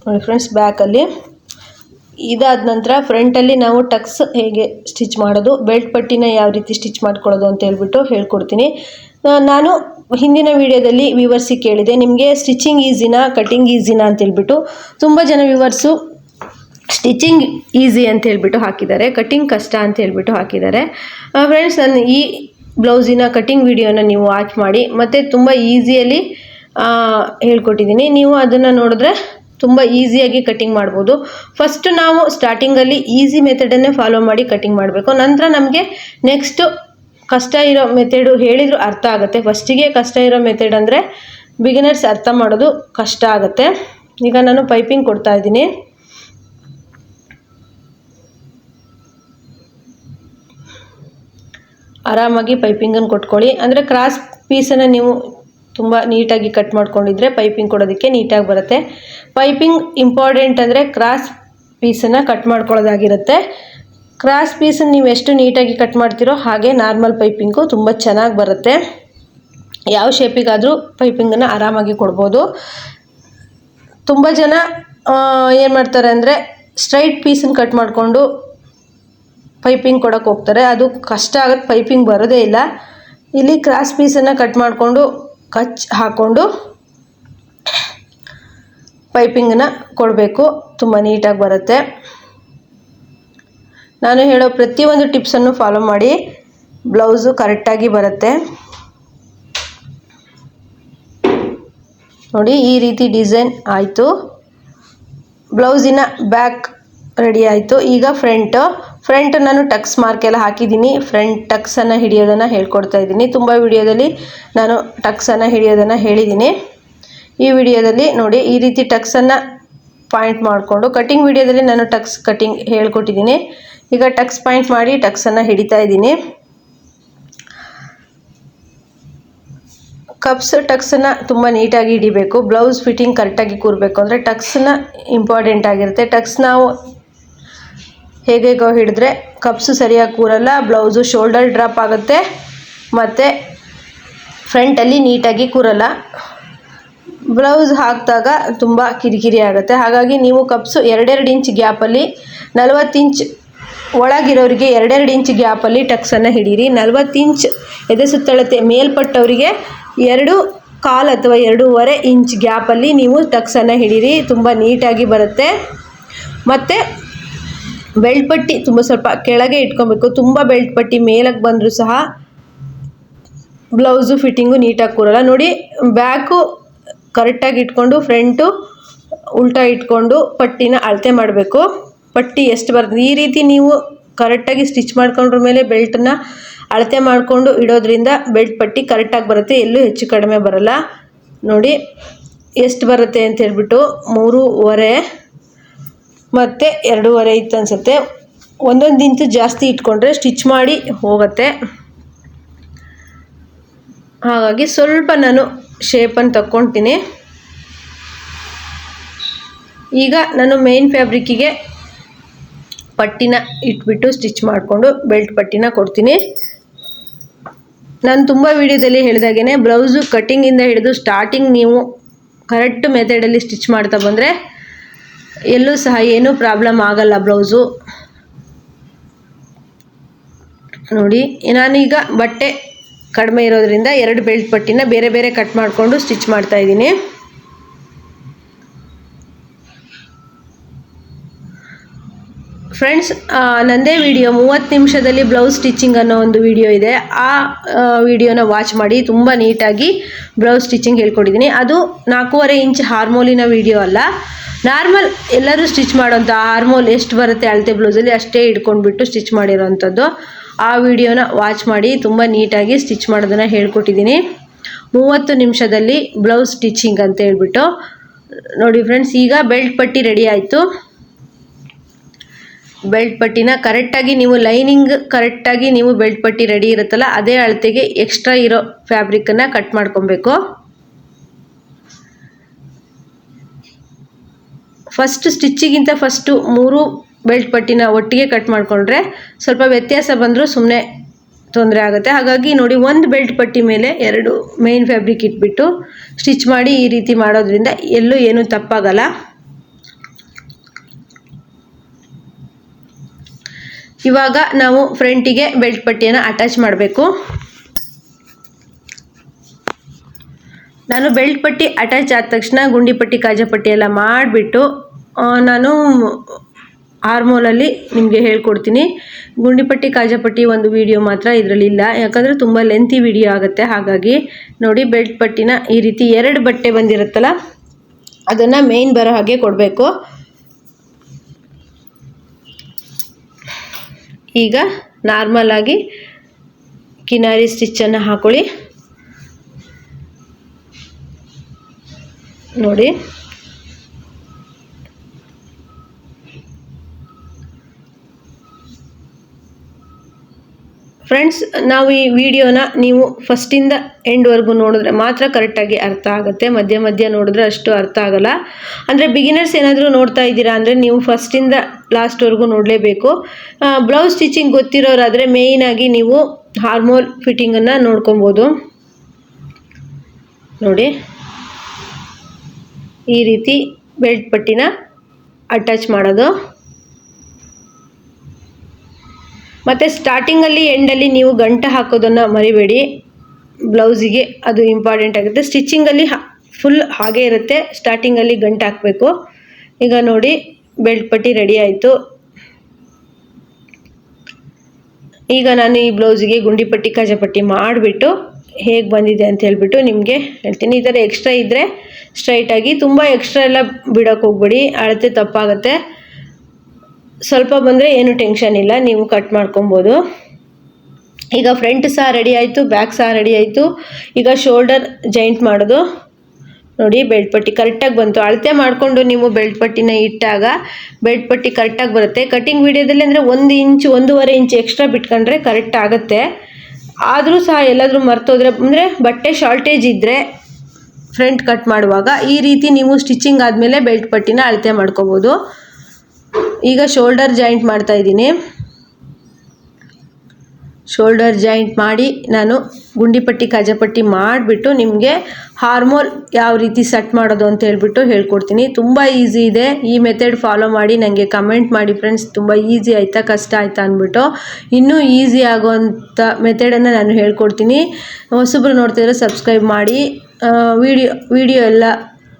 ನೋಡಿ ಫ್ರೆಂಡ್ಸ್ ಬ್ಯಾಕಲ್ಲಿ ಇದಾದ ನಂತರ ಫ್ರಂಟಲ್ಲಿ ನಾವು ಟಕ್ಸ್ ಹೇಗೆ ಸ್ಟಿಚ್ ಮಾಡೋದು ಬೆಲ್ಟ್ ಪಟ್ಟಿನ ಯಾವ ರೀತಿ ಸ್ಟಿಚ್ ಮಾಡ್ಕೊಳ್ಳೋದು ಅಂತ ಹೇಳ್ಬಿಟ್ಟು ಹೇಳ್ಕೊಡ್ತೀನಿ. ನಾನು ಹಿಂದಿನ ವಿಡಿಯೋದಲ್ಲಿ ವಿವರ್ಸಿ ಕೇಳಿದೆ. ನಿಮಗೆ ಸ್ಟಿಚಿಂಗ್ ಈಸಿನಾ ಕಟಿಂಗ್ ಈಸಿನಾ ಅಂತೇಳ್ಬಿಟ್ಟು ತುಂಬ ಜನ ವಿವರ್ಸು ಸ್ಟಿಚಿಂಗ್ ಈಸಿ ಅಂತ ಹೇಳ್ಬಿಟ್ಟು ಹಾಕಿದ್ದಾರೆ. ಕಟಿಂಗ್ ಕಷ್ಟ ಅಂತ ಹೇಳ್ಬಿಟ್ಟು ಹಾಕಿದ್ದಾರೆ. ಫ್ರೆಂಡ್ಸ್ ನಾನು ಈ ಬ್ಲೌಸಿನ ಕಟಿಂಗ್ ವಿಡಿಯೋನ ನೀವು ವಾಚ್ ಮಾಡಿ ಮತ್ತು ತುಂಬ ಈಸಿಯಲ್ಲಿ ಹೇಳ್ಕೊಟ್ಟಿದ್ದೀನಿ. ನೀವು ಅದನ್ನು ನೋಡಿದ್ರೆ ತುಂಬ ಈಸಿಯಾಗಿ ಕಟಿಂಗ್ ಮಾಡ್ಬೋದು. ಫಸ್ಟ್ ನಾವು ಸ್ಟಾರ್ಟಿಂಗಲ್ಲಿ ಈಸಿ ಮೆಥಡನ್ನೇ ಫಾಲೋ ಮಾಡಿ ಕಟಿಂಗ್ ಮಾಡಬೇಕು. ನಂತರ ನಮಗೆ ನೆಕ್ಸ್ಟು ಕಷ್ಟ ಇರೋ ಮೆಥೆಡು ಹೇಳಿದರೂ ಅರ್ಥ ಆಗುತ್ತೆ. ಫಸ್ಟಿಗೆ ಕಷ್ಟ ಇರೋ ಮೆಥಡ್ ಅಂದರೆ ಬಿಗಿನರ್ಸ್ ಅರ್ಥ ಮಾಡೋದು ಕಷ್ಟ ಆಗುತ್ತೆ. ಈಗ ನಾನು ಪೈಪಿಂಗ್ ಕೊಡ್ತಾ ಇದ್ದೀನಿ. ಆರಾಮಾಗಿ ಪೈಪಿಂಗನ್ನು ಕೊಟ್ಕೊಳ್ಳಿ. ಅಂದರೆ ಕ್ರಾಸ್ ಪೀಸನ್ನು ನೀವು ತುಂಬ ನೀಟಾಗಿ ಕಟ್ ಮಾಡ್ಕೊಂಡಿದ್ರೆ ಪೈಪಿಂಗ್ ಕೊಡೋದಕ್ಕೆ ನೀಟಾಗಿ ಬರುತ್ತೆ. ಪೈಪಿಂಗ್ ಇಂಪಾರ್ಟೆಂಟ್ ಅಂದರೆ ಕ್ರಾಸ್ ಪೀಸನ್ನು ಕಟ್ ಮಾಡ್ಕೊಳ್ಳೋದಾಗಿರುತ್ತೆ. ಕ್ರಾಸ್ ಪೀಸನ್ನು ನೀವು ಎಷ್ಟು ನೀಟಾಗಿ ಕಟ್ ಮಾಡ್ತೀರೋ ಹಾಗೆ ನಾರ್ಮಲ್ ಪೈಪಿಂಗು ತುಂಬ ಚೆನ್ನಾಗಿ ಬರುತ್ತೆ. ಯಾವ ಶೇಪಿಗಾದರೂ ಪೈಪಿಂಗನ್ನು ಆರಾಮಾಗಿ ಕೊಡ್ಬೋದು. ತುಂಬ ಜನ ಏನು ಮಾಡ್ತಾರೆ ಅಂದರೆ ಸ್ಟ್ರೈಟ್ ಪೀಸನ್ನು ಕಟ್ ಮಾಡಿಕೊಂಡು ಪೈಪಿಂಗ್ ಕೊಡೋಕ್ಕೆ ಹೋಗ್ತಾರೆ. ಅದು ಕಷ್ಟ ಆಗುತ್ತೆ ಪೈಪಿಂಗ್ ಬರೋದೇ ಇಲ್ಲ. ಇಲ್ಲಿ ಕ್ರಾಸ್ ಪೀಸನ್ನು ಕಟ್ ಮಾಡಿಕೊಂಡು ಕಚ್ ಹಾಕ್ಕೊಂಡು ಪೈಪಿಂಗನ್ನು ಕೊಡಬೇಕು. ತುಂಬ ನೀಟಾಗಿ ಬರುತ್ತೆ. ನಾನು ಹೇಳೋ ಪ್ರತಿಯೊಂದು ಟಿಪ್ಸನ್ನು ಫಾಲೋ ಮಾಡಿ. ಬ್ಲೌಸು ಕರೆಕ್ಟಾಗಿ ಬರುತ್ತೆ. ನೋಡಿ, ಈ ರೀತಿ ಡಿಸೈನ್ ಆಯಿತು. ಬ್ಲೌಸಿನ ಬ್ಯಾಕ್ ರೆಡಿ ಆಯಿತು. ಈಗ ಫ್ರಂಟು ಫ್ರಂಟ್ ನಾನು ಟಕ್ಸ್ ಮಾರ್ಕ್ ಎಲ್ಲ ಹಾಕಿದ್ದೀನಿ. ಫ್ರಂಟ್ ಟಕ್ಸನ್ನು ಹಿಡಿಯೋದನ್ನು ಹೇಳ್ಕೊಡ್ತಾ ಇದ್ದೀನಿ. ತುಂಬ ವಿಡಿಯೋದಲ್ಲಿ ನಾನು ಟಕ್ಸನ್ನು ಹಿಡಿಯೋದನ್ನು ಹೇಳಿದ್ದೀನಿ. ಈ ವಿಡಿಯೋದಲ್ಲಿ ನೋಡಿ, ಈ ರೀತಿ ಟಕ್ಸನ್ನು ಪಾಯಿಂಟ್ ಮಾಡಿಕೊಂಡು ಕಟಿಂಗ್ ವಿಡಿಯೋದಲ್ಲಿ ನಾನು ಟಕ್ಸ್ ಕಟಿಂಗ್ ಹೇಳ್ಕೊಟ್ಟಿದ್ದೀನಿ. ಈಗ ಟಕ್ಸ್ ಪಾಯಿಂಟ್ ಮಾಡಿ ಟಕ್ಸನ್ನು ಹಿಡಿತಾ ಇದ್ದೀನಿ. ಕಪ್ಸ್ ಟಕ್ಸನ್ನು ತುಂಬ ನೀಟಾಗಿ ಹಿಡಿಬೇಕು. ಬ್ಲೌಸ್ ಫಿಟ್ಟಿಂಗ್ ಕರೆಕ್ಟಾಗಿ ಕೂರಬೇಕು ಅಂದರೆ ಟಕ್ಸನ್ನ ಇಂಪಾರ್ಟೆಂಟ್ ಆಗಿರುತ್ತೆ. ಟಕ್ಸ್ ನಾವು ಹೇಗೇಗೋ ಹಿಡಿದ್ರೆ ಕಪ್ಸು ಸರಿಯಾಗಿ ಕೂರಲ್ಲ, ಬ್ಲೌಸು ಶೋಲ್ಡರ್ ಡ್ರಾಪ್ ಆಗುತ್ತೆ ಮತ್ತು ಫ್ರಂಟಲ್ಲಿ ನೀಟಾಗಿ ಕೂರಲ್ಲ. ಬ್ಲೌಸ್ ಹಾಕಿದಾಗ ತುಂಬ ಕಿರಿಕಿರಿ ಆಗುತ್ತೆ. ಹಾಗಾಗಿ ನೀವು ಕಪ್ಸು ಎರಡೆರಡು ಇಂಚ್ ಗ್ಯಾಪಲ್ಲಿ ನಲವತ್ತು ಇಂಚ್ ಒಳಗಿರೋರಿಗೆ ಎರಡೆರಡು ಇಂಚ್ ಗ್ಯಾಪಲ್ಲಿ ಟಕ್ಸನ್ನು ಹಿಡೀರಿ. ನಲ್ವತ್ತು ಇಂಚ್ ಎದೆ ಸುತ್ತಳತೆ ಮೇಲ್ಪಟ್ಟವರಿಗೆ ಎರಡು ಕಾಲು ಅಥವಾ ಎರಡೂವರೆ ಇಂಚ್ ಗ್ಯಾಪಲ್ಲಿ ನೀವು ಟಕ್ಸನ್ನು ಹಿಡೀರಿ. ತುಂಬ ನೀಟಾಗಿ ಬರುತ್ತೆ. ಮತ್ತು ಬೆಲ್ಟ್ ಪಟ್ಟಿ ತುಂಬ ಸ್ವಲ್ಪ ಕೆಳಗೆ ಇಟ್ಕೊಬೇಕು. ತುಂಬ ಬೆಲ್ಟ್ ಪಟ್ಟಿ ಮೇಲಕ್ಕೆ ಬಂದರೂ ಸಹ ಬ್ಲೌಸು ಫಿಟ್ಟಿಂಗು ನೀಟಾಗಿ ಕೂರಲ್ಲ. ನೋಡಿ, ಬ್ಯಾಕು ಕರೆಕ್ಟಾಗಿ ಇಟ್ಕೊಂಡು, ಫ್ರಂಟು ಉಲ್ಟಾ ಇಟ್ಕೊಂಡು ಪಟ್ಟಿನ ಅಳತೆ ಮಾಡಬೇಕು. ಪಟ್ಟಿ ಎಷ್ಟು ಬರ್ತದೆ? ಈ ರೀತಿ ನೀವು ಕರೆಕ್ಟಾಗಿ ಸ್ಟಿಚ್ ಮಾಡ್ಕೊಂಡ್ರ ಮೇಲೆ ಬೆಲ್ಟನ್ನ ಅಳತೆ ಮಾಡಿಕೊಂಡು ಇಡೋದ್ರಿಂದ ಬೆಲ್ಟ್ ಪಟ್ಟಿ ಕರೆಕ್ಟಾಗಿ ಬರುತ್ತೆ. ಎಲ್ಲೂ ಹೆಚ್ಚು ಕಡಿಮೆ ಬರಲ್ಲ. ನೋಡಿ, ಎಷ್ಟು ಬರುತ್ತೆ ಅಂತ ಹೇಳ್ಬಿಟ್ಟು ಮೂರುವರೆ ಮತ್ತು ಎರಡೂವರೆ ಇತ್ತು ಅನಿಸುತ್ತೆ. ಒಂದೊಂದು ಇಂಚು ಜಾಸ್ತಿ ಇಟ್ಕೊಂಡ್ರೆ ಸ್ಟಿಚ್ ಮಾಡಿ ಹೋಗುತ್ತೆ. ಹಾಗಾಗಿ ಸ್ವಲ್ಪ ನಾನು ಶೇಪನ್ನು ತಕ್ಕೊತೀನಿ. ಈಗ ನಾನು ಮೇನ್ ಫ್ಯಾಬ್ರಿಕ್ಕಿಗೆ ಪಟ್ಟಿನ ಇಟ್ಬಿಟ್ಟು ಸ್ಟಿಚ್ ಮಾಡಿಕೊಂಡು ಬೆಲ್ಟ್ ಪಟ್ಟಿನ ಕೊಡ್ತೀನಿ. ನಾನು ತುಂಬ ವಿಡಿಯೋದಲ್ಲಿ ಹೇಳಿದಾಗೇ ಬ್ಲೌಸು ಕಟ್ಟಿಂಗಿಂದ ಹಿಡಿದು ಸ್ಟಾರ್ಟಿಂಗ್ ನೀವು ಕರೆಕ್ಟ್ ಮೆಥಡಲ್ಲಿ ಸ್ಟಿಚ್ ಮಾಡ್ತಾ ಬಂದರೆ ಎಲ್ಲೂ ಸಹ ಏನೂ ಪ್ರಾಬ್ಲಮ್ ಆಗಲ್ಲ ಬ್ಲೌಸು ನೋಡಿ, ನಾನೀಗ ಬಟ್ಟೆ ಕಡಿಮೆ ಇರೋದ್ರಿಂದ ಎರಡು ಬೆಲ್ಟ್ ಪಟ್ಟಿನ ಬೇರೆ ಬೇರೆ ಕಟ್ ಮಾಡಿಕೊಂಡು ಸ್ಟಿಚ್ ಮಾಡ್ತಾ ಫ್ರೆಂಡ್ಸ್ ನಂದೇ ವಿಡಿಯೋ ಮೂವತ್ತು ನಿಮಿಷದಲ್ಲಿ ಬ್ಲೌಸ್ ಸ್ಟಿಚಿಂಗ್ ಅನ್ನೋ ಒಂದು ವಿಡಿಯೋ ಇದೆ. ಆ ವಿಡಿಯೋನ ವಾಚ್ ಮಾಡಿ ತುಂಬ ನೀಟಾಗಿ ಬ್ಲೌಸ್ ಸ್ಟಿಚಿಂಗ್ ಹೇಳ್ಕೊಟ್ಟಿದ್ದೀನಿ ಅದು ನಾಲ್ಕೂವರೆ ಇಂಚ್ ಹಾರ್ಮೋಲಿನ ವಿಡಿಯೋ ಅಲ್ಲ. ನಾರ್ಮಲ್ ಎಲ್ಲರೂ ಸ್ಟಿಚ್ ಮಾಡೋಂಥ ಹಾರ್ಮೋಲ್ ಎಷ್ಟು ಬರುತ್ತೆ ಅಳತೆ ಬ್ಲೌಸಲ್ಲಿ ಅಷ್ಟೇ ಇಟ್ಕೊಂಡ್ಬಿಟ್ಟು ಸ್ಟಿಚ್ ಮಾಡಿರೋವಂಥದ್ದು ಆ ವಿಡಿಯೋನ ವಾಚ್ ಮಾಡಿ ತುಂಬ ನೀಟಾಗಿ ಸ್ಟಿಚ್ ಮಾಡೋದನ್ನು ಹೇಳ್ಕೊಟ್ಟಿದ್ದೀನಿ. ಮೂವತ್ತು ನಿಮಿಷದಲ್ಲಿ ಬ್ಲೌಸ್ ಸ್ಟಿಚಿಂಗ್ ಅಂತ ಹೇಳ್ಬಿಟ್ಟು. ನೋಡಿ ಫ್ರೆಂಡ್ಸ್ ಈಗ ಬೆಲ್ಟ್ ಪಟ್ಟಿ ರೆಡಿ ಆಯಿತು. ಬೆಲ್ಟ್ ಪಟ್ಟಿನ ಕರೆಕ್ಟಾಗಿ ನೀವು ಲೈನಿಂಗ್ ಕರೆಕ್ಟಾಗಿ ನೀವು ಬೆಲ್ಟ್ ಪಟ್ಟಿ ರೆಡಿ ಇರುತ್ತಲ್ಲ, ಅದೇ ಅಳತೆಗೆ ಎಕ್ಸ್ಟ್ರಾ ಇರೋ ಫ್ಯಾಬ್ರಿಕ್ಕನ್ನು ಕಟ್ ಮಾಡ್ಕೊಬೇಕು. ಫಸ್ಟ್ ಸ್ಟಿಚ್ಚಿಗಿಂತ ಫಸ್ಟು ಮೂರು ಬೆಲ್ಟ್ ಪಟ್ಟಿನ ಒಟ್ಟಿಗೆ ಕಟ್ ಮಾಡಿಕೊಂಡ್ರೆ ಸ್ವಲ್ಪ ವ್ಯತ್ಯಾಸ ಬಂದರೂ ಸುಮ್ಮನೆ ತೊಂದರೆ ಆಗುತ್ತೆ. ಹಾಗಾಗಿ ನೋಡಿ, ಒಂದು ಬೆಲ್ಟ್ ಪಟ್ಟಿ ಮೇಲೆ ಎರಡು ಮೇನ್ ಫ್ಯಾಬ್ರಿಕ್ ಇಟ್ಬಿಟ್ಟು ಸ್ಟಿಚ್ ಮಾಡಿ ಈ ರೀತಿ ಮಾಡೋದ್ರಿಂದ ಎಲ್ಲೂ ಏನೂ ತಪ್ಪಾಗಲ್ಲ. ಇವಾಗ ನಾವು ಫ್ರಂಟಿಗೆ ಬೆಲ್ಟ್ ಪಟ್ಟಿಯನ್ನು ಅಟ್ಯಾಚ್ ಮಾಡಬೇಕು. ನಾನು ಬೆಲ್ಟ್ ಪಟ್ಟಿ ಅಟ್ಯಾಚ್ ಆದ ತಕ್ಷಣ ಗುಂಡಿ ಪಟ್ಟಿ, ಕಾಜ ಪಟ್ಟಿ ಎಲ್ಲ ಮಾಡಿಬಿಟ್ಟು ನಾನು ಆರ್ಮೋಲಲ್ಲಿ ನಿಮಗೆ ಹೇಳ್ಕೊಡ್ತೀನಿ. ಗುಂಡಿಪಟ್ಟಿ ಕಾಜಾಪಟ್ಟಿ ಒಂದು ವಿಡಿಯೋ ಮಾತ್ರ ಇದರಲ್ಲಿ ಇಲ್ಲ. ಯಾಕಂದರೆ ತುಂಬ ಲೆಂತಿ ವಿಡಿಯೋ ಆಗುತ್ತೆ. ಹಾಗಾಗಿ ನೋಡಿ ಬೆಲ್ಟ್ ಪಟ್ಟಿನ ಈ ರೀತಿ ಎರಡು ಬಟ್ಟೆ ಬಂದಿರುತ್ತಲ್ಲ, ಅದನ್ನು ಮೇಯ್ನ್ ಬರೋ ಹಾಗೆ ಕೊಡಬೇಕು. ಈಗ ನಾರ್ಮಲ್ ಆಗಿ ಕಿನಾರಿ ಸ್ಟಿಚ್ಚನ್ನು ಹಾಕೊಳ್ಳಿ. ನೋಡಿ. ಫ್ರೆಂಡ್ಸ್ ನಾವು ಈ ವಿಡಿಯೋನ ನೀವು ಫಸ್ಟಿಂದ ಎಂಡ್ವರೆಗೂ ನೋಡಿದ್ರೆ ಮಾತ್ರ ಕರೆಕ್ಟಾಗಿ ಅರ್ಥ ಆಗುತ್ತೆ. ಮಧ್ಯ ಮಧ್ಯ ನೋಡಿದ್ರೆ ಅಷ್ಟು ಅರ್ಥ ಆಗಲ್ಲ. ಅಂದರೆ ಬಿಗಿನರ್ಸ್ ಏನಾದರೂ ನೋಡ್ತಾ ಇದ್ದೀರಾ ಅಂದರೆ ನೀವು ಫಸ್ಟಿಂದ ಲಾಸ್ಟ್ವರೆಗೂ ನೋಡಲೇಬೇಕು. ಬ್ಲೌಸ್ ಸ್ಟಿಚಿಂಗ್ ಗೊತ್ತಿರೋರಾದರೆ ಮೇಯ್ನಾಗಿ ನೀವು ಹಾರ್ಮೋಲ್ ಫಿಟ್ಟಿಂಗನ್ನು ನೋಡ್ಕೊಬೋದು. ನೋಡಿ. ಈ ರೀತಿ ಬೆಲ್ಟ್ ಪಟ್ಟಿನ ಅಟ್ಯಾಚ್ ಮಾಡೋದು. ಮತ್ತು ಸ್ಟಾರ್ಟಿಂಗಲ್ಲಿ ಎಂಡಲ್ಲಿ ನೀವು ಗಂಟೆ ಹಾಕೋದನ್ನು ಮರಿಬೇಡಿ. ಬ್ಲೌಸಿಗೆ ಅದು ಇಂಪಾರ್ಟೆಂಟ್ ಆಗುತ್ತೆ. ಸ್ಟಿಚಿಂಗಲ್ಲಿ ಫುಲ್ ಹಾಗೆ ಇರುತ್ತೆ. ಸ್ಟಾರ್ಟಿಂಗಲ್ಲಿ ಗಂಟೆ ಹಾಕಬೇಕು. ಈಗ ನೋಡಿ ಬೆಲ್ಟ್ ಪಟ್ಟಿ ರೆಡಿ ಆಯಿತು. ಈಗ ನಾನು ಈ ಬ್ಲೌಸಿಗೆ ಗುಂಡಿ ಪಟ್ಟಿ ಕಾಜಾಪಟ್ಟಿ ಮಾಡಿಬಿಟ್ಟು ಹೇಗೆ ಬಂದಿದೆ ಅಂತ ಹೇಳ್ಬಿಟ್ಟು ನಿಮಗೆ ಹೇಳ್ತೀನಿ. ಈ ಥರ ಎಕ್ಸ್ಟ್ರಾ ಇದ್ದರೆ ಸ್ಟ್ರೈಟಾಗಿ ತುಂಬ ಎಕ್ಸ್ಟ್ರಾ ಎಲ್ಲ ಬಿಡೋಕ್ಕೆ ಹೋಗ್ಬೇಡಿ. ಅಳತೆ ತಪ್ಪಾಗುತ್ತೆ. ಸ್ವಲ್ಪ ಬಂದರೆ ಏನು ಟೆನ್ಷನ್ ಇಲ್ಲ, ನೀವು ಕಟ್ ಮಾಡ್ಕೊಬೋದು. ಈಗ ಫ್ರಂಟ್ ಸಹ ರೆಡಿ ಆಯಿತು ಬ್ಯಾಕ್ ಸಹ ರೆಡಿ ಆಯಿತು. ಈಗ ಶೋಲ್ಡರ್ ಜಾಯಿಂಟ್ ಮಾಡೋದು. ನೋಡಿ ಬೆಲ್ಟ್ ಪಟ್ಟಿ ಕರೆಕ್ಟಾಗಿ ಬಂತು. ಅಳತೆ ಮಾಡಿಕೊಂಡು ನೀವು ಬೆಲ್ಟ್ ಪಟ್ಟಿನ ಇಟ್ಟಾಗ ಬೆಲ್ಟ್ ಪಟ್ಟಿ ಕರೆಕ್ಟಾಗಿ ಬರುತ್ತೆ. ಕಟಿಂಗ್ ವಿಡಿಯೋದಲ್ಲಿ ಅಂದರೆ ಒಂದು ಇಂಚು ಒಂದೂವರೆ ಇಂಚ್ ಎಕ್ಸ್ಟ್ರಾ ಬಿಟ್ಕೊಂಡ್ರೆ ಕರೆಕ್ಟ್ ಆಗುತ್ತೆ. ಆದರೂ ಸಹ ಎಲ್ಲಾದರೂ ಮರ್ತೋದ್ರೆ, ಅಂದರೆ ಬಟ್ಟೆ ಶಾರ್ಟೇಜ್ ಇದ್ದರೆ ಫ್ರಂಟ್ ಕಟ್ ಮಾಡುವಾಗ ಈ ರೀತಿ ನೀವು ಸ್ಟಿಚಿಂಗ್ ಆದಮೇಲೆ ಬೆಲ್ಟ್ ಪಟ್ಟಿನ ಅಳತೆ ಮಾಡ್ಕೋಬೋದು. ಈಗ ಶೋಲ್ಡರ್ ಜಾಯಿಂಟ್ ಮಾಡ್ತಾ ಇದ್ದೀನಿ. ಶೋಲ್ಡರ್ ಜಾಯಿಂಟ್ ಮಾಡಿ ನಾನು ಗುಂಡಿಪಟ್ಟಿ ಕಾಜಪಟ್ಟಿ ಮಾಡಿಬಿಟ್ಟು ನಿಮಗೆ ಹಾರ್ಮೋಲ್ ಯಾವ ರೀತಿ ಸೆಟ್ ಮಾಡೋದು ಅಂತ ಹೇಳ್ಬಿಟ್ಟು ಹೇಳ್ಕೊಡ್ತೀನಿ. ತುಂಬ ಈಸಿ ಇದೆ. ಈ ಮೆಥಡ್ ಫಾಲೋ ಮಾಡಿ ನನಗೆ ಕಮೆಂಟ್ ಮಾಡಿ ಫ್ರೆಂಡ್ಸ್ ತುಂಬ ಈಸಿ ಆಯಿತಾ, ಕಷ್ಟ ಆಯಿತಾ ಅಂದ್ಬಿಟ್ಟು ಇನ್ನೂ ಈಸಿ ಆಗೋವಂಥ ಮೆಥಡನ್ನು ನಾನು ಹೇಳ್ಕೊಡ್ತೀನಿ. ಹೊಸಬ್ರು ನೋಡ್ತಿದ್ರೆ ಸಬ್ಸ್ಕ್ರೈಬ್ ಮಾಡಿ. ವಿಡಿಯೋ ವಿಡಿಯೋ ಎಲ್ಲ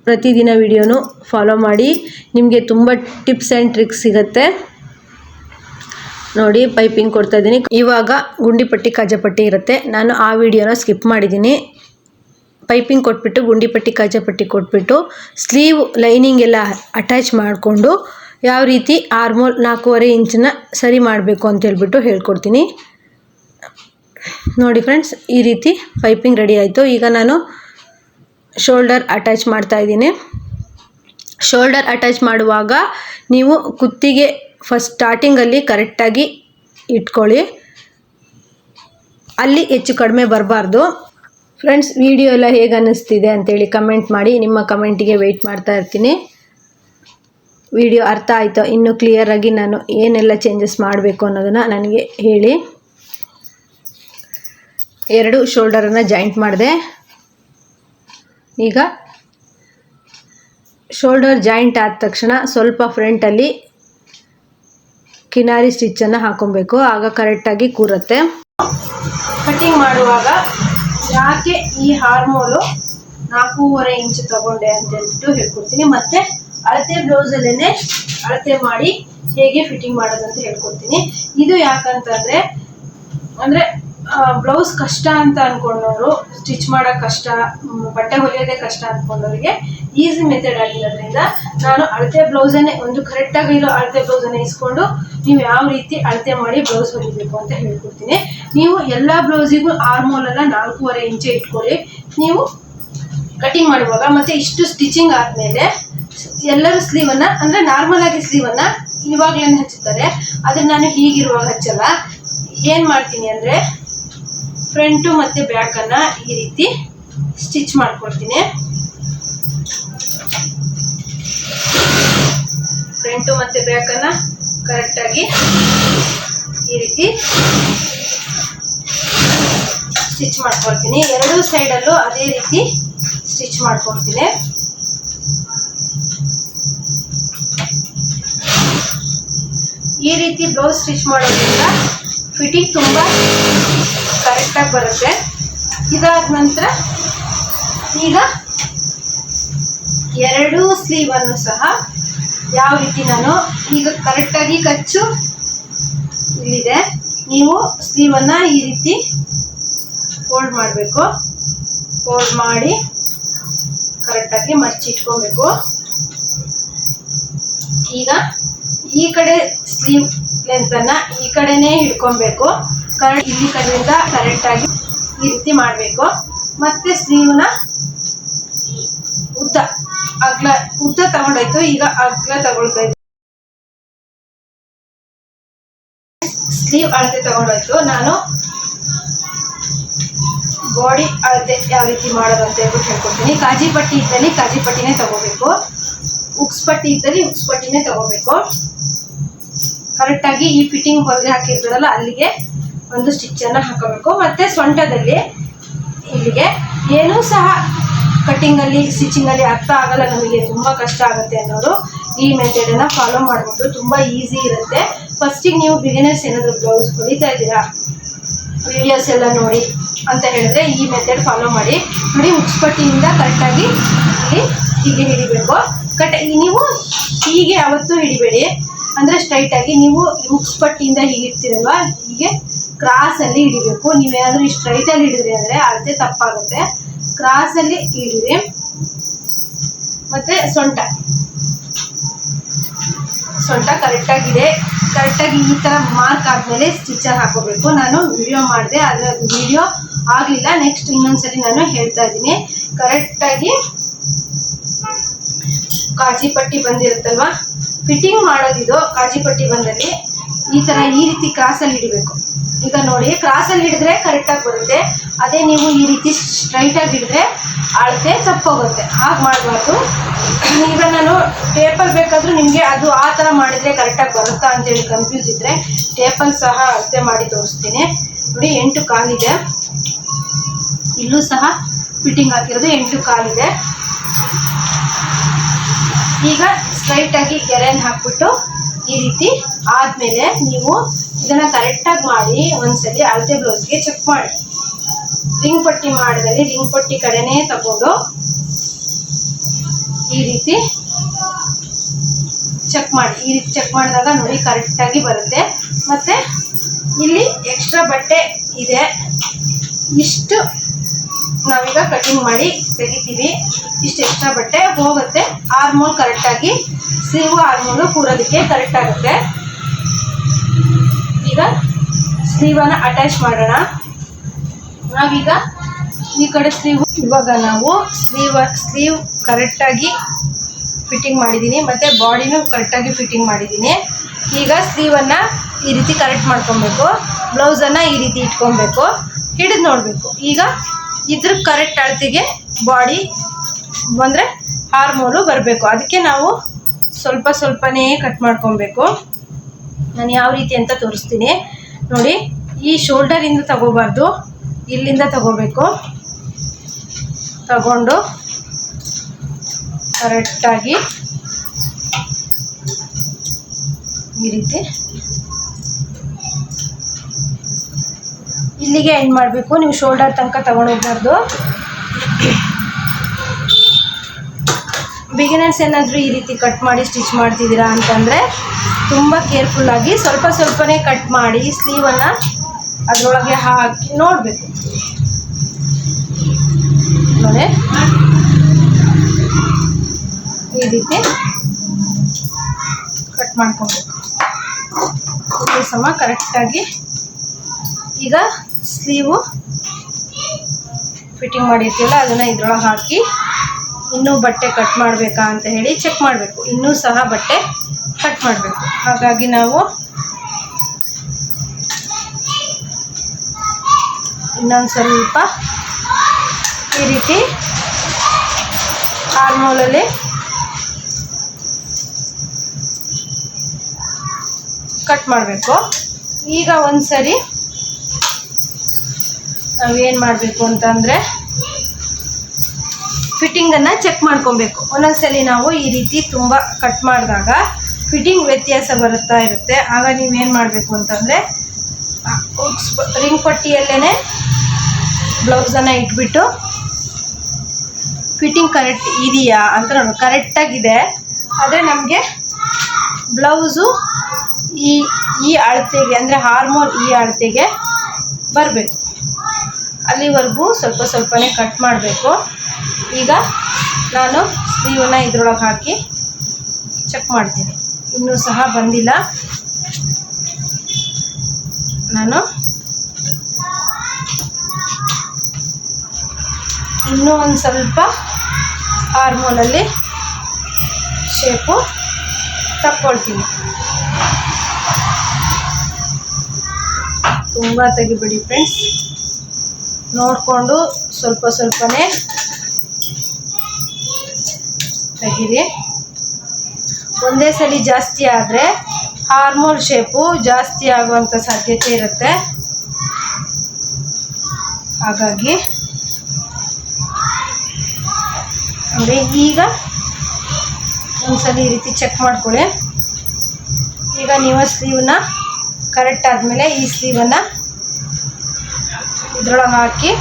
ಪ್ರತಿದಿನ ವಿಡಿಯೋನು ಫಾಲೋ ಮಾಡಿ. ನಿಮಗೆ ತುಂಬ ಟಿಪ್ಸ್ ಆ್ಯಂಡ್ ಟ್ರಿಕ್ಸ್ ಸಿಗುತ್ತೆ. ನೋಡಿ ಪೈಪಿಂಗ್ ಕೊಡ್ತಾ ಇದ್ದೀನಿ. ಇವಾಗ ಗುಂಡಿಪಟ್ಟಿ ಕಾಜಪಟ್ಟಿ ಇರುತ್ತೆ. ನಾನು ಆ ವಿಡಿಯೋನ ಸ್ಕಿಪ್ ಮಾಡಿದ್ದೀನಿ. ಪೈಪಿಂಗ್ ಕೊಟ್ಬಿಟ್ಟು ಗುಂಡಿಪಟ್ಟಿ ಕಾಜಪಟ್ಟಿ ಕೊಟ್ಬಿಟ್ಟು ಸ್ಲೀವ್ ಲೈನಿಂಗ್ ಎಲ್ಲ ಅಟ್ಯಾಚ್ ಮಾಡಿಕೊಂಡು, ಯಾವ ರೀತಿ ಆರ್ಮೋಲ್ ನಾಲ್ಕೂವರೆ ಇಂಚನ್ನ ಸರಿ ಮಾಡಬೇಕು ಅಂತ ಹೇಳ್ಬಿಟ್ಟು ಹೇಳ್ಕೊಡ್ತೀನಿ. ನೋಡಿ ಫ್ರೆಂಡ್ಸ್ ಈ ರೀತಿ ಪೈಪಿಂಗ್ ರೆಡಿ ಆಯಿತು. ಈಗ ನಾನು ಶೋಲ್ಡರ್ ಅಟ್ಯಾಚ್ ಮಾಡ್ತಾ ಇದ್ದೀನಿ. ಶೋಲ್ಡರ್ ಅಟ್ಯಾಚ್ ಮಾಡುವಾಗ ನೀವು ಕುತ್ತಿಗೆ ಫಸ್ಟ್ ಸ್ಟಾರ್ಟಿಂಗಲ್ಲಿ ಕರೆಕ್ಟಾಗಿ ಇಟ್ಕೊಳ್ಳಿ. ಅಲ್ಲಿ ಹೆಚ್ಚು ಕಡಿಮೆ ಬರಬಾರ್ದು. ಫ್ರೆಂಡ್ಸ್ ವಿಡಿಯೋ ಎಲ್ಲ ಹೇಗೆ ಅನ್ನಿಸ್ತಿದೆ ಅಂತೇಳಿ ಕಮೆಂಟ್ ಮಾಡಿ. ನಿಮ್ಮ ಕಮೆಂಟಿಗೆ ವೆಯ್ಟ್ ಮಾಡ್ತಾ ಇರ್ತೀನಿ. ವಿಡಿಯೋ ಅರ್ಥ ಆಯಿತು, ಇನ್ನೂ ಕ್ಲಿಯರಾಗಿ ನಾನು ಏನೆಲ್ಲ ಚೇಂಜಸ್ ಮಾಡಬೇಕು ಅನ್ನೋದನ್ನು ನನಗೆ ಹೇಳಿ. ಎರಡು ಶೋಲ್ಡರನ್ನು ಜಾಯಿಂಟ್ ಮಾಡಿದೆ. ಈಗ ಶೋಲ್ಡರ್ ಜಾಯಿಂಟ್ ಆದ ತಕ್ಷಣ ಸ್ವಲ್ಪ ಫ್ರಂಟಲ್ಲಿ ಕಿನಾರಿ ಸ್ಟಿಚ್ಚನ್ನು ಹಾಕೊಬೇಕು ಆಗ ಕರೆಕ್ಟಾಗಿ ಕೂರುತ್ತೆ. ಕಟಿಂಗ್ ಮಾಡುವಾಗ ಯಾಕೆ ಈ ಹಾರ್ಮೋಲು ನಾಲ್ಕೂವರೆ ಇಂಚು ತಗೊಂಡೆ ಅಂತ ಹೇಳ್ಬಿಟ್ಟು ಹೇಳ್ಕೊಡ್ತೀನಿ. ಮತ್ತೆ ಅಳತೆ ಬ್ಲೌಸಲ್ಲೇ ಅಳತೆ ಮಾಡಿ ಹೇಗೆ ಫಿಟ್ಟಿಂಗ್ ಮಾಡೋದಂತ ಹೇಳ್ಕೊಡ್ತೀನಿ. ಇದು ಯಾಕಂತಂದ್ರೆ, ಅಂದ್ರೆ ಬ್ಲೌಸ್ ಕಷ್ಟ ಅಂತ ಅನ್ಕೊಂಡವರು ಸ್ಟಿಚ್ ಮಾಡೋಕೆ ಕಷ್ಟ ಬಟ್ಟೆ ಹೊಲಿಯೋದೇ ಕಷ್ಟ ಅನ್ಕೊಂಡವರಿಗೆ ಈಸಿ ಮೆಥಡ್ ಆಗಿರೋದ್ರಿಂದ ನಾನು ಅಳತೆ ಬ್ಲೌಸನ್ನೇ ಒಂದು ಕರೆಕ್ಟಾಗಿ ಇರೋ ಅಳತೆ ಬ್ಲೌಸನ್ನೇ ಇಸ್ಕೊಂಡು ನೀವು ಯಾವ ರೀತಿ ಅಳತೆ ಮಾಡಿ ಬ್ಲೌಸ್ ಹೊಲಿಬೇಕು ಅಂತ ಹೇಳ್ಕೊಡ್ತೀನಿ. ನೀವು ಎಲ್ಲ ಬ್ಲೌಸಿಗೂ ಆರ್ಮೋಲೆಲ್ಲ ನಾಲ್ಕೂವರೆ ಇಂಚೆ ಇಟ್ಕೊಳ್ಳಿ. ನೀವು ಕಟಿಂಗ್ ಮಾಡುವಾಗ ಮತ್ತೆ ಇಷ್ಟು ಸ್ಟಿಚಿಂಗ್ ಆದಮೇಲೆ ಎಲ್ಲರೂ ಸ್ಲೀವನ್ನು ಅಂದ್ರೆ ನಾರ್ಮಲ್ ಆಗಿ ಸ್ಲೀವನ್ನ ಇವಾಗ್ಲೇ ಹಚ್ಚುತ್ತಾರೆ. ಅದನ್ನ ನಾನು ಹೀಗಿರುವಾಗ ಹಚ್ಚಲ್ಲ. ಏನು ಮಾಡ್ತೀನಿ ಅಂದ್ರೆ ಫ್ರಂಟು ಮತ್ತೆ ಬ್ಯಾಕ್ ಅನ್ನ ಈ ರೀತಿ ಸ್ಟಿಚ್ ಮಾಡ್ಕೊಡ್ತೀನಿ. ಫ್ರಂಟು ಮತ್ತೆ ಬ್ಯಾಕ್ ಕರೆಕ್ಟಾಗಿ ಈ ರೀತಿ ಸ್ಟಿಚ್ ಮಾಡ್ಕೊಡ್ತೀನಿ. ಎರಡೂ ಸೈಡಲ್ಲೂ ಅದೇ ರೀತಿ ಸ್ಟಿಚ್ ಮಾಡ್ಕೊಡ್ತೀನಿ. ಈ ರೀತಿ ಬ್ಲೌಸ್ ಸ್ಟಿಚ್ ಮಾಡೋದ್ರಿಂದ ಫಿಟ್ಟಿಂಗ್ ತುಂಬ ಕರೆಕ್ಟಾಗಿ ಬರುತ್ತೆ. ಇದಾದ ನಂತರ ಈಗ ಎರಡೂ ಸ್ಲೀವನ್ನು ಸಹ ಯಾವ ರೀತಿ ನಾನು ಈಗ ಕರೆಕ್ಟಾಗಿ ಕಚ್ಚು, ಇಲ್ಲಿದೆ. ನೀವು ಸ್ಲೀವನ್ನು ಈ ರೀತಿ ಫೋಲ್ಡ್ ಮಾಡಬೇಕು. ಫೋಲ್ಡ್ ಮಾಡಿ ಕರೆಕ್ಟಾಗಿ ಮಚ್ಚಿಟ್ಕೋಬೇಕು ಈಗ ಈ ಕಡೆ ಸ್ಲೀವ್ ಲೆಂತನ್ನು ಈ ಕಡೆನೇ ಹಿಡ್ಕೊಬೇಕು. ಕರೆಕ್ಟ್ ಇಲ್ಲಿ ಕಡೆಯಿಂದ ಕರೆಕ್ಟಾಗಿ ಈ ರೀತಿ ಮಾಡಬೇಕು. ಮತ್ತೆ ಸ್ಲೀವ್ನ ಉದ್ದ, ಅಗ್ಲ, ಉದ್ದ ತಗೊಂಡೋಯ್ತು. ಈಗ ಅಗ್ಲ ತಗೊಳ್ತಾ ಇದ್ದೀನಿ ಸ್ಲೀವ್ ಅಳತೆ ತಗೊಂಡೋಯ್ತು. ನಾನು ಬಾಡಿ ಅಳತೆ ಯಾವ ರೀತಿ ಮಾಡೋದು ಅಂತ ಹೇಳ್ಬಿಟ್ಟು ಹೇಳ್ಕೊಡ್ತೀನಿ. ಕಾಜಿ ಪಟ್ಟಿ ಇದ್ದಲ್ಲಿ ಕಾಜಿ ಪಟ್ಟಿನೇ ತಗೋಬೇಕು. ಉಕ್ಸ್ ಪಟ್ಟಿ ಇದ್ದಲ್ಲಿ ಉಕ್ಸ್ ಪಟ್ಟಿನೇ ತಗೋಬೇಕು. ಕರೆಕ್ಟಾಗಿ ಈ ಫಿಟ್ಟಿಂಗ್ ಹೊರಗೆ ಹಾಕಿರ್ತಾರಲ್ಲ, ಅಲ್ಲಿಗೆ ಒಂದು ಸ್ಟಿಚ್ಚನ್ನು ಹಾಕೋಬೇಕು. ಮತ್ತೆ ಸೊಂಟದಲ್ಲಿ ಇಲ್ಲಿಗೆ ಏನೂ ಸಹ ಕಟ್ಟಿಂಗಲ್ಲಿ ಸ್ಟಿಚಿಂಗಲ್ಲಿ ಅರ್ಥ ಆಗಲ್ಲ, ನಮಗೆ ತುಂಬ ಕಷ್ಟ ಆಗುತ್ತೆ ಅನ್ನೋರು ಈ ಮೆಥಡನ್ನು ಫಾಲೋ ಮಾಡ್ಬೋದು ತುಂಬ ಈಸಿ ಇರುತ್ತೆ. ಫಸ್ಟಿಗೆ ನೀವು ಬಿಗಿನರ್ಸ್ ಏನಾದರೂ ಬ್ಲೌಸ್ ಹೊಲಿತಾ ಇದ್ದೀರಾ? ವಿಡಿಯೋಸ್ ಎಲ್ಲ ನೋಡಿ ಅಂತ ಹೇಳಿದ್ರೆ ಈ ಮೆಥಡ್ ಫಾಲೋ ಮಾಡಿ. ನೋಡಿ ಉಚ್ಪಟ್ಟಿಯಿಂದ ಕರೆಕ್ಟಾಗಿ ಇಲ್ಲಿ ಹೀಗೆ ಹಿಡಿಬೇಕು. ಕಟ್ ನೀವು ಹೀಗೆ ಯಾವತ್ತೂ ಹಿಡಿಬೇಡಿ. ಅಂದರೆ ಸ್ಟ್ರೈಟಾಗಿ ನೀವು ಉಕ್ಸ್ಪಟ್ಟಿಯಿಂದ ಹೀಗೆ ಹೀಗೆ ಕ್ರಾಸಲ್ಲಿ ಹಿಡಿಬೇಕು ನೀವೇನಾದರೂ ಸ್ಟ್ರೈಟ್ ಸ್ಟ್ರೈಟಲ್ಲಿ ಹಿಡಿದ್ರಿ ಅಂದರೆ ಅಳತೆ ತಪ್ಪಾಗುತ್ತೆ. ಕ್ರಾಸಲ್ಲಿ ಹಿಡಿರಿ ಮತ್ತೆ ಸೊಂಟ. ಸೊಂಟ ಕರೆಕ್ಟಾಗಿದೆ ಕರೆಕ್ಟಾಗಿ ಈ ಥರ ಮಾರ್ಕ್ ಆದಮೇಲೆ ಸ್ಟಿಚರ್ ಹಾಕೋಬೇಕು. ನಾನು ವಿಡಿಯೋ ಮಾಡಿದೆ. ಅದರ ವಿಡಿಯೋ ಆಗಲಿಲ್ಲ. ನೆಕ್ಸ್ಟ್ ಇನ್ನೊಂದ್ಸರಿ ನಾನು ಹೇಳ್ತಾ ಇದ್ದೀನಿ. ಕರೆಕ್ಟಾಗಿ ಕಾಜಿ ಪಟ್ಟಿ ಬಂದಿರುತ್ತಲ್ವಾ? ಫಿಟ್ಟಿಂಗ್ ಮಾಡೋದಿದು ಕಾಜಿ ಪಟ್ಟಿ ಬಂದಲ್ಲಿ ಈ ಥರ ಈ ರೀತಿ ಕ್ರಾಸಲ್ಲಿ ಹಿಡಿಬೇಕು ಈಗ ನೋಡಿ ಕ್ರಾಸಲ್ಲಿ ಹಿಡಿದ್ರೆ ಕರೆಕ್ಟಾಗಿ ಬರುತ್ತೆ. ಅದೇ ನೀವು ಈ ರೀತಿ ಸ್ಟ್ರೈಟಾಗಿ ಹಿಡಿದ್ರೆ ಅಳತೆ ತಪ್ಪೋಗುತ್ತೆ. ಹಾಗೆ ಮಾಡಬಾರ್ದು. ಈಗ ನಾನು ಟೇಪಲ್ ಬೇಕಾದರೂ ನಿಮಗೆ ಅದು ಆ ಥರ ಮಾಡಿದರೆ ಕರೆಕ್ಟಾಗಿ ಬರುತ್ತಾ ಅಂತೇಳಿ ಕನ್ಫ್ಯೂಸ್ ಇದ್ರೆ ಟೇಪಲ್ ಸಹ ಅಳತೆ ಮಾಡಿ ತೋರಿಸ್ತೀನಿ. ನೋಡಿ, ಎಂಟು ಕಾಲಿದೆ. ಇಲ್ಲೂ ಸಹ ಫಿಟ್ಟಿಂಗ್ ಹಾಕಿರೋದು ಎಂಟು ಕಾಲಿದೆ. ಈಗ ಸ್ಟ್ರೈಟಾಗಿ ಗೆರೆಯನ್ನು ಹಾಕ್ಬಿಟ್ಟು ಈ ರೀತಿ ಆದ್ಮೇಲೆ ನೀವು ಇದನ್ನ ಕರೆಕ್ಟಾಗಿ ಮಾಡಿ ಒಂದ್ಸಲಿ ಅಳತೆ ಬ್ಲೌಸ್ಗೆ ಚೆಕ್ ಮಾಡಿ. ರಿಂಗ್ ಪಟ್ಟಿ ಮಾಡಿದಲ್ಲಿ ರಿಂಗ್ ಪಟ್ಟಿ ಕಡೆನೇ ತಗೊಂಡು ಈ ರೀತಿ ಚೆಕ್ ಮಾಡಿ. ಈ ರೀತಿ ಚೆಕ್ ಮಾಡಿದಾಗ ನೋಡಿ ಕರೆಕ್ಟಾಗಿ ಬರುತ್ತೆ. ಮತ್ತೆ ಇಲ್ಲಿ ಎಕ್ಸ್ಟ್ರಾ ಬಟ್ಟೆ ಇದೆ. ಇಷ್ಟು ನಾವೀಗ ಕಟಿಂಗ್ ಮಾಡಿ ತೆಗಿತೀವಿ. ಇಷ್ಟು ಎಕ್ಸ್ಟ್ರಾ ಬಟ್ಟೆ ಹೋಗುತ್ತೆ. ಆರ್ಮೋಲ್ ಕರೆಕ್ಟಾಗಿ ಸ್ಲೀವು ಆರ್ಮೋಲು ಕೂರೋದಕ್ಕೆ ಕರೆಕ್ಟ್ ಆಗುತ್ತೆ. ಈಗ ಸ್ಲೀವನ್ನು ಅಟ್ಯಾಚ್ ಮಾಡೋಣ. ನಾವೀಗ ಈ ಕಡೆ ಸ್ಲೀವ್ ಇವಾಗ ನಾವು ಸ್ಲೀವ್ ಸ್ಲೀವ್ ಕರೆಕ್ಟಾಗಿ ಫಿಟ್ಟಿಂಗ್ ಮಾಡಿದ್ದೀನಿ ಮತ್ತು ಬಾಡಿನೂ ಕರೆಕ್ಟಾಗಿ ಫಿಟ್ಟಿಂಗ್ ಮಾಡಿದ್ದೀನಿ ಈಗ ಸ್ಲೀವನ್ನು ಈ ರೀತಿ ಕರೆಕ್ಟ್ ಮಾಡ್ಕೊಬೇಕು. ಬ್ಲೌಸನ್ನು ಈ ರೀತಿ ಇಟ್ಕೊಬೇಕು. ಹಿಡಿದು ನೋಡಬೇಕು. ಈಗ ಇದ್ರ ಕರೆಕ್ಟ್ ಅಳತಿಗೆ ಬಾಡಿ ಬಂದರೆ ಹಾರ್ಮೋನು ಬರಬೇಕು. ಅದಕ್ಕೆ ನಾವು ಸ್ವಲ್ಪ ಸ್ವಲ್ಪನೇ ಕಟ್ ಮಾಡ್ಕೊಬೇಕು. ನಾನು ಯಾವ ರೀತಿ ಅಂತ ತೋರಿಸ್ತೀನಿ. ನೋಡಿ, ಈ ಶೋಲ್ಡರಿಂದ ತಗೋಬಾರ್ದು. ಇಲ್ಲಿಂದ ತಗೋಬೇಕು. ತಗೊಂಡು ಕರೆಕ್ಟಾಗಿ ಈ ರೀತಿ ಇಲ್ಲಿಗೆ ಎಂಡ್ ಮಾಡಬೇಕು? ನೀವು ಶೋಲ್ಡರ್ ತನಕ ತಗೊಂಡೋಗ್ಬಾರ್ದು ಬಿಗಿನರ್ಸ್ ಏನಾದರೂ ಈ ರೀತಿ ಕಟ್ ಮಾಡಿ ಸ್ಟಿಚ್ ಮಾಡ್ತಿದ್ದೀರಾ ಅಂತಂದರೆ ತುಂಬ ಕೇರ್ಫುಲ್ಲಾಗಿ ಸ್ವಲ್ಪ ಸ್ವಲ್ಪನೇ ಕಟ್ ಮಾಡಿ ಸ್ಲೀವನ್ನು ಅದರೊಳಗೆ ಹಾಕಿ ನೋಡಬೇಕು. ನೋಡಿ. ಈ ರೀತಿ ಕಟ್ ಮಾಡ್ಕೊಬೇಕು. ಸಮ ಕರೆಕ್ಟಾಗಿ ಈಗ ಸ್ಲೀವು ಫಿಟ್ಟಿಂಗ್ ಮಾಡಿರ್ತೀವಲ್ಲ, ಅದನ್ನು ಇದ್ರೊಳಗೆ ಹಾಕಿ ಇನ್ನೂ ಬಟ್ಟೆ ಕಟ್ ಮಾಡಬೇಕಾ ಅಂತ ಹೇಳಿ ಚೆಕ್ ಮಾಡಬೇಕು. ಇನ್ನೂ ಸಹ ಬಟ್ಟೆ ಕಟ್ ಮಾಡಬೇಕು. ಹಾಗಾಗಿ ನಾವು ಇನ್ನೊಂದು ಸ್ವಲ್ಪ ಈ ರೀತಿ ಆರ್ಮೋಲಲ್ಲಿ ಕಟ್ ಮಾಡಬೇಕು. ಈಗ ಒಂದು ಸರಿ ನಾವೇನು ಮಾಡಬೇಕು ಅಂತಂದರೆ ಫಿಟ್ಟಿಂಗನ್ನು ಚೆಕ್ ಮಾಡ್ಕೊಬೇಕು. ಒಂದೊಂದ್ಸಲಿ ನಾವು ಈ ರೀತಿ ತುಂಬ ಕಟ್ ಮಾಡಿದಾಗ ಫಿಟ್ಟಿಂಗ್ ವ್ಯತ್ಯಾಸ ಬರುತ್ತಾ ಇರುತ್ತೆ. ಆಗ ನೀವೇನು ಮಾಡಬೇಕು ಅಂತಂದರೆ ರಿಂಗ್ ಪಟ್ಟಿಯಲ್ಲೇ ಬ್ಲೌಸನ್ನು ಇಟ್ಬಿಟ್ಟು ಫಿಟ್ಟಿಂಗ್ ಕರೆಕ್ಟ್ ಇದೆಯಾ ಅಂತ ನೋಡಿ. ಕರೆಕ್ಟಾಗಿದೆ ಆದರೆ ನಮಗೆ ಬ್ಲೌಸು ಈ ಈ ಅಳತೆಗೆ, ಅಂದರೆ ಹಾರ್ಮೋನ್ ಈ ಅಳತೆಗೆ ಬರಬೇಕು. ಅಲ್ಲಿವರೆಗೂ ಸ್ವಲ್ಪ ಸ್ವಲ್ಪನೇ ಕಟ್ ಮಾಡಬೇಕು. ಈಗ ನಾನು ಸ್ಲೀವನ್ನ ಇದ್ರೊಳಗೆ ಹಾಕಿ ಚೆಕ್ ಮಾಡ್ತೀನಿ. ಇನ್ನೂ ಸಹ ಬಂದಿಲ್ಲ. ನಾನು ಇನ್ನೂ ಒಂದು ಸ್ವಲ್ಪ ಹಾರ್ಮೋನಲ್ಲಿ ಶೇಪು ತಕ್ಕೊಳ್ತೀನಿ. ತುಂಬ ತೆಗಿಬಿಡಿ ಫ್ರೆಂಡ್ಸ್ ನೋಡಿಕೊಂಡು ಸ್ವಲ್ಪ ಸ್ವಲ್ಪನೇ ತೆಗೀರಿ. ಒಂದೇ ಸಲ ಜಾಸ್ತಿ ಆದರೆ ಹಾರ್ಮೋನ್ ಶೇಪು ಜಾಸ್ತಿ ಆಗುವಂಥ ಸಾಧ್ಯತೆ ಇರುತ್ತೆ. ಹಾಗಾಗಿ ನೋಡಿ, ಈಗ ಒಂದ್ಸಲ ಈ ರೀತಿ ಚೆಕ್ ಮಾಡ್ಕೊಳ್ಳಿ. ಈಗ ನೀವು ಸ್ಲೀವ್ನ ಕರೆಕ್ಟ್ ಆದಮೇಲೆ ಈ ಸ್ಲೀವನ್ನು ಇದ್ರೊಳಗೆ ಹಾಕಿ.